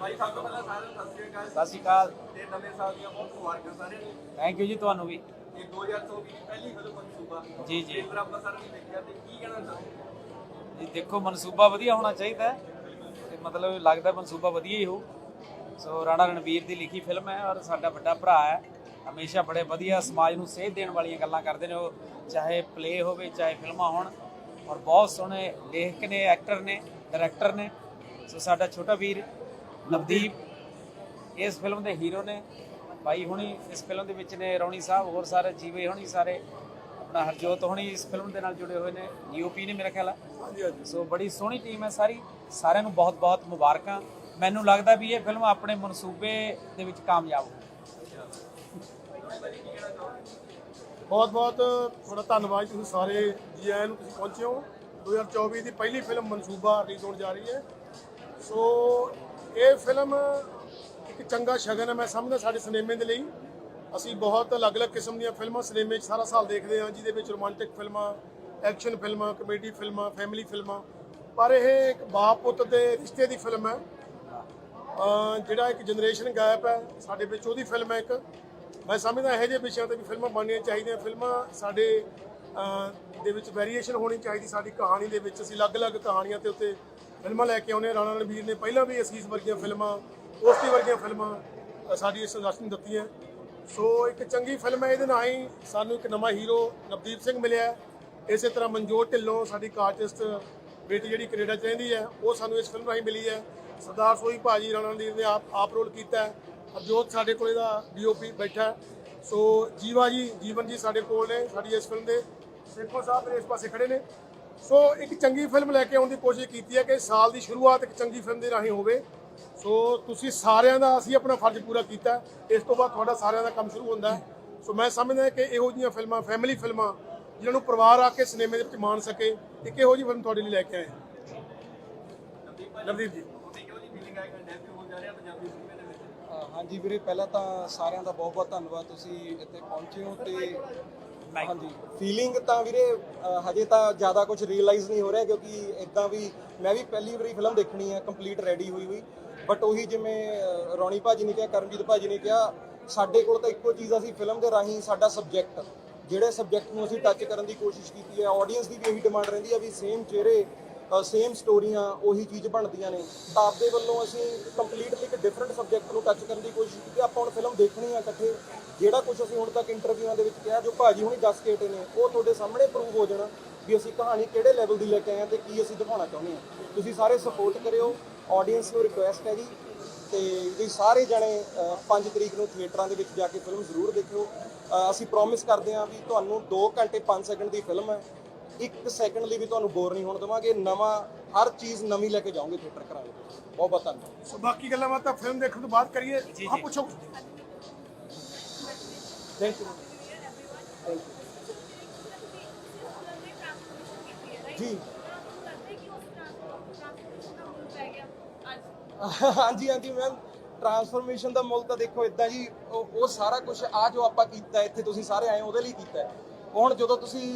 ਭਾਈ ਸਭ ਤੋਂ ਪਹਿਲਾਂ ਸਾਰਿਆਂ ਨੂੰ ਸਤਿ ਸ਼੍ਰੀ ਅਕਾਲ। ਸਤਿ ਸ਼੍ਰੀ ਅਕਾਲ। ਤੇ ਨਵੇਂ ਸਾਲ ਦੀਆਂ ਬਹੁਤ ਮੁਬਾਰਕਾਂ ਸਾਰਿਆਂ ਨੂੰ। ਥੈਂਕ ਯੂ ਜੀ ਤੁਹਾਨੂੰ ਵੀ। ਇਹ 2024 ਦੀ ਪਹਿਲੀ ਫਿਲਮ ਮਨਸੂਬਾ। ਜੀ, ਜੀ। ਟ੍ਰੇਲਰ ਆਪਾਂ ਸਾਰਿਆਂ ਨੇ ਦੇਖਿਆ ਤੇ ਕੀ ਕਹਿਣਾ ਚਾਹੋਗੇ? ਜੀ ਦੇਖੋ ਮਨਸੂਬਾ ਵਧੀਆ ਹੋਣਾ ਚਾਹੀਦਾ ਤੇ ਮਤਲਬ ਲੱਗਦਾ ਮਨਸੂਬਾ ਵਧੀਆ ਹੀ ਹੋ ਸੋ ਰਾਣਾ ਰਣਵੀਰ ਦੀ ਲਿਖੀ ਫਿਲਮ ਹੈ ਔਰ ਸਾਡਾ ਵੱਡਾ ਭਰਾ ਹੈ। ਹਮੇਸ਼ਾ ਬੜੇ ਵਧੀਆ ਸਮਾਜ ਨੂੰ ਸੇਧ ਦੇਣ ਵਾਲੀਆਂ ਗੱਲਾਂ ਕਰਦੇ ਨੇ ਉਹ ਚਾਹੇ ਪਲੇ ਹੋਵੇ ਚਾਹੇ ਫਿਲਮਾਂ ਹੋਣ। ਔਰ ਬਹੁਤ ਸੋਹਣੇ ਲੇਖਕ ਨੇ ਐਕਟਰ ਨੇ ਡਾਇਰੈਕਟਰ ਨੇ। ਸੋ ਸਾਡਾ ਛੋਟਾ ਵੀਰ ਨਵਦੀਪ ਇਸ ਫਿਲਮ ਦੇ ਹੀਰੋ ਨੇ। ਭਾਈ ਹੁਣੀ ਇਸ ਫਿਲਮ ਦੇ ਵਿੱਚ ਨੇ ਰੌਣੀ ਸਾਹਿਬ ਹੋਰ ਸਾਰੇ ਜੀਵੇ ਹੁਣੀ ਸਾਰੇ। ਆਪਣਾ ਹਰਜੋਤ ਹੁਣੀ ਇਸ ਫਿਲਮ ਦੇ ਨਾਲ ਜੁੜੇ ਹੋਏ ਨੇ। ਯੂਪੀ ਨੇ ਮੇਰਾ ਖਿਆਲ ਹੈ ਸੋ ਬੜੀ ਸੋਹਣੀ ਟੀਮ ਹੈ ਸਾਰੀ। ਸਾਰਿਆਂ ਨੂੰ ਬਹੁਤ ਬਹੁਤ ਮੁਬਾਰਕਾਂ। ਮੈਨੂੰ ਲੱਗਦਾ ਵੀ ਇਹ ਫਿਲਮ ਆਪਣੇ ਮਨਸੂਬੇ ਦੇ ਵਿੱਚ ਕਾਮਯਾਬ ਹੋ ਬਹੁਤ ਬਹੁਤ ਤੁਹਾਡਾ ਧੰਨਵਾਦ ਤੁਸੀਂ ਸਾਰੇ ਜੀ ਆਇਆਂ ਨੂੰ ਤੁਸੀਂ ਪਹੁੰਚੇ ਹੋ। 2024 ਦੀ ਪਹਿਲੀ ਫਿਲਮ ਮਨਸੂਬਾ ਰਿਲੀਜ਼ ਹੋਣ ਜਾ ਰਹੀ ਹੈ। ਸੋ ਇਹ ਫਿਲਮ ਇੱਕ ਚੰਗਾ ਸ਼ਗਨ ਹੈ, ਮੈਂ ਸਮਝਦਾ ਸਾਡੇ ਸਿਨੇਮੇ ਦੇ ਲਈ। ਅਸੀਂ ਬਹੁਤ ਅਲੱਗ-ਅਲੱਗ ਕਿਸਮ ਦੀਆਂ ਫਿਲਮਾਂ ਸਿਨੇਮੇ 'ਚ ਸਾਰਾ ਸਾਲ ਦੇਖਦੇ ਹਾਂ, ਜਿਹਦੇ ਵਿੱਚ ਰੋਮਾਂਟਿਕ ਫਿਲਮਾਂ, ਐਕਸ਼ਨ ਫਿਲਮਾਂ, ਕਮੇਡੀ ਫਿਲਮਾਂ, ਫੈਮਿਲੀ ਫਿਲਮਾਂ। ਪਰ ਇਹ ਇੱਕ ਬਾਪ ਪੁੱਤ ਦੇ ਰਿਸ਼ਤੇ ਦੀ ਫਿਲਮ ਹੈ। ਜਿਹੜਾ ਇੱਕ ਜਨਰੇਸ਼ਨ ਗੈਪ ਹੈ, ਸਾਡੇ ਵਿੱਚ ਉਹਦੀ ਫਿਲਮ ਹੈ ਇੱਕ। ਮੈਂ ਸਮਝਦਾ ਇਹੋ ਜਿਹੇ ਵਿਸ਼ਿਆਂ ਤੇ ਵੀ ਫਿਲਮਾਂ ਬਣਨੀਆਂ ਚਾਹੀਦੀਆਂ। ਫਿਲਮਾਂ ਸਾਡੇ ਦੇ ਵਿੱਚ ਵੇਰੀਏਸ਼ਨ ਹੋਣੀ ਚਾਹੀਦੀ, ਸਾਡੀ ਕਹਾਣੀ ਦੇ ਵਿੱਚ। ਅਸੀਂ ਅਲੱਗ-ਅਲੱਗ ਕਹਾਣੀਆਂ ਤੇ ਉੱਤੇ ਫਿਲਮਾਂ ਲੈ ਕੇ ਆਉਂਦੇ ਹਾਂ। ਰਾਣਾ ਰਣਵੀਰ ਨੇ ਪਹਿਲਾਂ ਵੀ ਅਸੀਸ ਵਰਗੀਆਂ ਫਿਲਮਾਂ ਦੋਸਤੀ ਵਰਗੀਆਂ ਫਿਲਮਾਂ ਸਾਡੀ ਇਸ ਇੰਡਸਟਰੀ ਦਿੱਤੀਆਂ। ਸੋ ਇੱਕ ਚੰਗੀ ਫਿਲਮ ਹੈ ਇਹਦੇ ਨਾਲ ਹੀ ਸਾਨੂੰ ਇੱਕ ਨਵਾਂ ਹੀਰੋ ਨਵਦੀਪ ਸਿੰਘ ਮਿਲਿਆ ਇਸੇ ਤਰ੍ਹਾਂ ਮਨਜੋਤ ਢਿੱਲੋਂ, ਸਾਡੀ ਕਾਰਟਿਸਟ ਬੇਟੀ ਜਿਹੜੀ ਕੈਨੇਡਾ ਚ ਰਹਿੰਦੀ ਹੈ, ਉਹ ਸਾਨੂੰ ਇਸ ਫਿਲਮ ਰਾਹੀਂ ਮਿਲੀ ਹੈ। ਸਰਦਾਰ ਸੋਈ ਭਾਜੀ ਰਾਣਾ ਰਣਵੀਰ ਨੇ ਆਪ ਆਪ ਰੋਲ ਕੀਤਾ ਹੈ। ਅਰਜੋਤ ਸਾਡੇ ਕੋਲ ਇਹਦਾ ਡੀਓਪੀ ਬੈਠਾ ਸੋ ਜੀਵਾ ਜੀ, ਜੀਵਨ ਜੀ ਸਾਡੇ ਕੋਲ ਨੇ, ਸਾਡੀ ਇਸ ਫਿਲਮ ਦੇ। ਸੇਖੋ ਸਾਹਿਬ ਮੇਰੇ ਇਸ ਪਾਸੇ ਖੜੇ ਨੇ। ਸੋ ਇੱਕ ਚੰਗੀ ਫਿਲਮ ਲੈ ਕੇ ਆਉਣ ਦੀ ਕੋਸ਼ਿਸ਼ ਕੀਤੀ ਹੈ ਕਿ ਸਾਲ ਦੀ ਸ਼ੁਰੂਆਤ ਇੱਕ ਚੰਗੀ ਫਿਲਮ ਦੇ ਰਾਹੀਂ ਹੋਵੇ। ਸੋ ਤੁਸੀਂ ਸਾਰਿਆਂ ਦਾ ਅਸੀਂ ਆਪਣਾ ਫਰਜ਼ ਪੂਰਾ ਕੀਤਾ ਇਸ ਤੋਂ ਬਾਅਦ ਤੁਹਾਡਾ ਸਾਰਿਆਂ ਦਾ ਕੰਮ ਸ਼ੁਰੂ ਹੁੰਦਾ ਸੋ ਮੈਂ ਸਮਝਦਾ ਕਿ ਇਹੋ ਜਿਹੀਆਂ ਫਿਲਮਾਂ ਫੈਮਿਲੀ ਫਿਲਮਾਂ ਜਿਨ੍ਹਾਂ ਨੂੰ ਪਰਿਵਾਰ ਆ ਕੇ ਸਿਨੇਮੇ ਦੇ ਵਿੱਚ ਮਾਣ ਸਕੇ, ਇੱਕ ਇਹੋ ਜਿਹੀ ਫਿਲਮ ਤੁਹਾਡੇ ਲਈ ਲੈ ਕੇ ਆਏ ਹਾਂ ਹਾਂਜੀ ਵੀਰੇ ਪਹਿਲਾਂ ਤਾਂ ਸਾਰਿਆਂ ਦਾ ਬਹੁਤ ਬਹੁਤ ਧੰਨਵਾਦ ਤੁਸੀਂ ਇੱਥੇ ਪਹੁੰਚੇ ਹੋ ਤੇ ਹਾਂਜੀ ਫੀਲਿੰਗ ਤਾਂ ਵੀਰੇ ਅ, ਹਜੇ ਤਾਂ ਜ਼ਿਆਦਾ ਕੁਝ ਰੀਅਲਾਈਜ਼ ਨਹੀਂ ਹੋ ਰਿਹਾ ਕਿਉਂਕਿ ਇਦਾਂ ਵੀ ਮੈਂ ਵੀ ਪਹਿਲੀ ਵਾਰੀ ਫਿਲਮ ਦੇਖਣੀ ਹੈ ਕੰਪਲੀਟ ਰੈਡੀ ਹੋਈ ਹੋਈ। ਬਟ ਉਹੀ ਜਿਵੇਂ ਅ, ਰੌਣੀ ਭਾਜੀ ਨੇ ਕਿਹਾ ਕਰਮਜੀਤ ਭਾਜੀ ਨੇ ਕਿਹਾ ਸਾਡੇ ਕੋਲ ਤਾਂ ਇੱਕੋ ਚੀਜ਼ ਆ ਸੀ ਫਿਲਮ ਦੇ ਰਾਹੀਂ ਸਾਡਾ ਸਬਜੈਕਟ ਜਿਹੜੇ ਸਬਜੈਕਟ ਨੂੰ ਅਸੀਂ ਟੱਚ ਕਰਨ ਦੀ ਕੋਸ਼ਿਸ਼ ਕੀਤੀ ਹੈ ਆਡੀਅנס ਦੀ ਵੀ ਇਹੀ ਡਿਮਾਂਡ ਰਹਿੰਦੀ ਹੈ ਵੀ ਸੇਮ ਚਿਹਰੇ ਸੇਮ ਸਟੋਰੀਆਂ ਉਹੀ ਚੀਜ਼ ਬਣਦੀਆਂ ਨੇ। ਤਾਂ ਆਪਦੇ ਵੱਲੋਂ ਅਸੀਂ ਕੰਪਲੀਟਲੀ ਇੱਕ ਡਿਫਰੈਂਟ ਸਬਜੈਕਟ ਨੂੰ ਟੱਚ ਕਰਨ ਦੀ ਕੋਸ਼ਿਸ਼ ਕੀਤੀ। ਆਪਾਂ ਹੁਣ ਫਿਲਮ ਦੇਖਣੀ ਆ ਇਕੱਠੇ। ਜਿਹੜਾ ਕੁਝ ਅਸੀਂ ਹੁਣ ਤੱਕ ਇੰਟਰਵਿਊਆਂ ਦੇ ਵਿੱਚ ਕਿਹਾ, ਜੋ ਭਾਜੀ ਹੁਣੀ ਦੱਸ ਕੇ ਹਟੇ ਨੇ, ਉਹ ਤੁਹਾਡੇ ਸਾਹਮਣੇ ਪ੍ਰੂਵ ਹੋ ਜਾਣਾ ਵੀ ਅਸੀਂ ਕਹਾਣੀ ਕਿਹੜੇ ਲੈਵਲ ਦੀ ਲੈ ਕੇ ਆਏ ਹਾਂ ਤੇ ਕੀ ਅਸੀਂ ਦਿਖਾਉਣਾ ਚਾਹੁੰਦੇ ਹਾਂ ਤੁਸੀਂ ਸਾਰੇ ਸਪੋਰਟ ਕਰਿਓ। ਆਡੀਅנס ਨੂੰ ਰਿਕੁਐਸਟ ਹੈ ਜੀ। ਤੇ ਵੀ ਸਾਰੇ ਜਣੇ 5 ਤਰੀਕ ਨੂੰ ਥੀਏਟਰਾਂ ਦੇ ਵਿੱਚ ਜਾ ਕੇ ਫਿਲਮ ਜ਼ਰੂਰ ਦੇਖਿਓ। ਅਸੀਂ ਪ੍ਰੋਮਿਸ ਕਰਦੇ ਹਾਂ ਵੀ ਤੁਹਾਨੂੰ 2 ਘੰਟੇ 5 ਸੈਕਿੰਡ ਦੀ ਫਿਲਮ ਹੈ। ਇੱਕ ਸੈਕਿੰਡ ਲਈ ਵੀ ਤੁਹਾਨੂੰ ਬੋਰ ਨਹੀਂ ਹੋਣ ਦੇਵਾਂਗੇ ਨਵਾਂ ਹਰ ਚੀਜ਼ ਨਵੀਂ ਲੈ ਕੇ ਜਾਓਗੇ ਥੀਏਟਰ ਵਿੱਚ। ਬਹੁਤ ਬਹੁਤ ਧੰਨਵਾਦ। ਸੋ ਬਾਕੀ ਗੱਲਾਂ ਬਾਤਾਂ ਫਿਲਮ ਦੇਖਣ ਤੋਂ ਬਾਅਦ ਕਰੀਏ ਹਾਂ ਪੁੱਛੋ। ਥੈਂਕ ਯੂ ਥੈਂਕ ਯੂ ਜੀ। ਹਾਂਜੀ ਹਾਂਜੀ ਮੈਮ ਟਰਾਂਸਫਰਮੇਸ਼ਨ ਦਾ ਮੁੱਲ ਤਾਂ ਦੇਖੋ ਇਦਾਂ ਜੀ ਉਹ ਸਾਰਾ ਕੁਝ ਆ ਜੋ ਆਪਾਂ ਕੀਤਾ ਇੱਥੇ ਤੁਸੀਂ ਸਾਰੇ ਆਏ ਉਹਦੇ ਲਈ ਕੀਤਾ ਹੈ। ਹੁਣ ਜਦੋਂ ਤੁਸੀਂ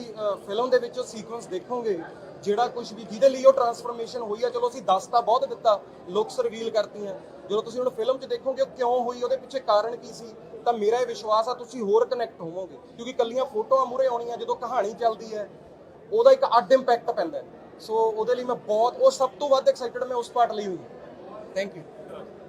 ਫਿਲਮ ਦੇ ਵਿੱਚ ਉਹ ਸੀਕੁਐਂਸ ਦੇਖੋਗੇ, ਜਿਹੜਾ ਕੁਝ ਵੀ ਜਿਹਦੇ ਲਈ ਉਹ ਟਰਾਂਸਫਰਮੇਸ਼ਨ ਹੋਈ ਆ, ਚਲੋ ਅਸੀਂ ਦੱਸ ਤਾਂ ਬਹੁਤ ਦਿੱਤਾ ਲੁਕਸ ਰਿਵੀਲ ਕਰਤੀਆਂ। ਜਦੋਂ ਤੁਸੀਂ ਹੁਣ ਫਿਲਮ 'ਚ ਦੇਖੋਗੇ, ਉਹ ਕਿਉਂ ਹੋਈ, ਉਹਦੇ ਪਿੱਛੇ ਕਾਰਨ ਕੀ ਸੀ, ਤਾਂ ਮੇਰਾ ਇਹ ਵਿਸ਼ਵਾਸ ਆ, ਤੁਸੀਂ ਹੋਰ ਕਨੈਕਟ ਹੋਵੋਗੇ। ਕਿਉਂਕਿ ਕੱਲੀਆਂ ਫੋਟੋਆਂ ਮੂਰੇ ਆਉਣੀਆਂ, ਜਦੋਂ ਕਹਾਣੀ ਚੱਲਦੀ ਹੈ, ਉਹਦਾ ਇੱਕ ਅੱਡ ਇੰਪੈਕਟ ਪੈਂਦਾ ਸੋ ਉਹਦੇ ਲਈ ਮੈਂ ਬਹੁਤ, ਉਹ ਸਭ ਤੋਂ ਵੱਧ ਐਕਸਾਈਟਡ ਮੈਂ ਉਸ ਪਾਰਟ ਲਈ ਹੋਈ ਥੈਂਕ ਯੂ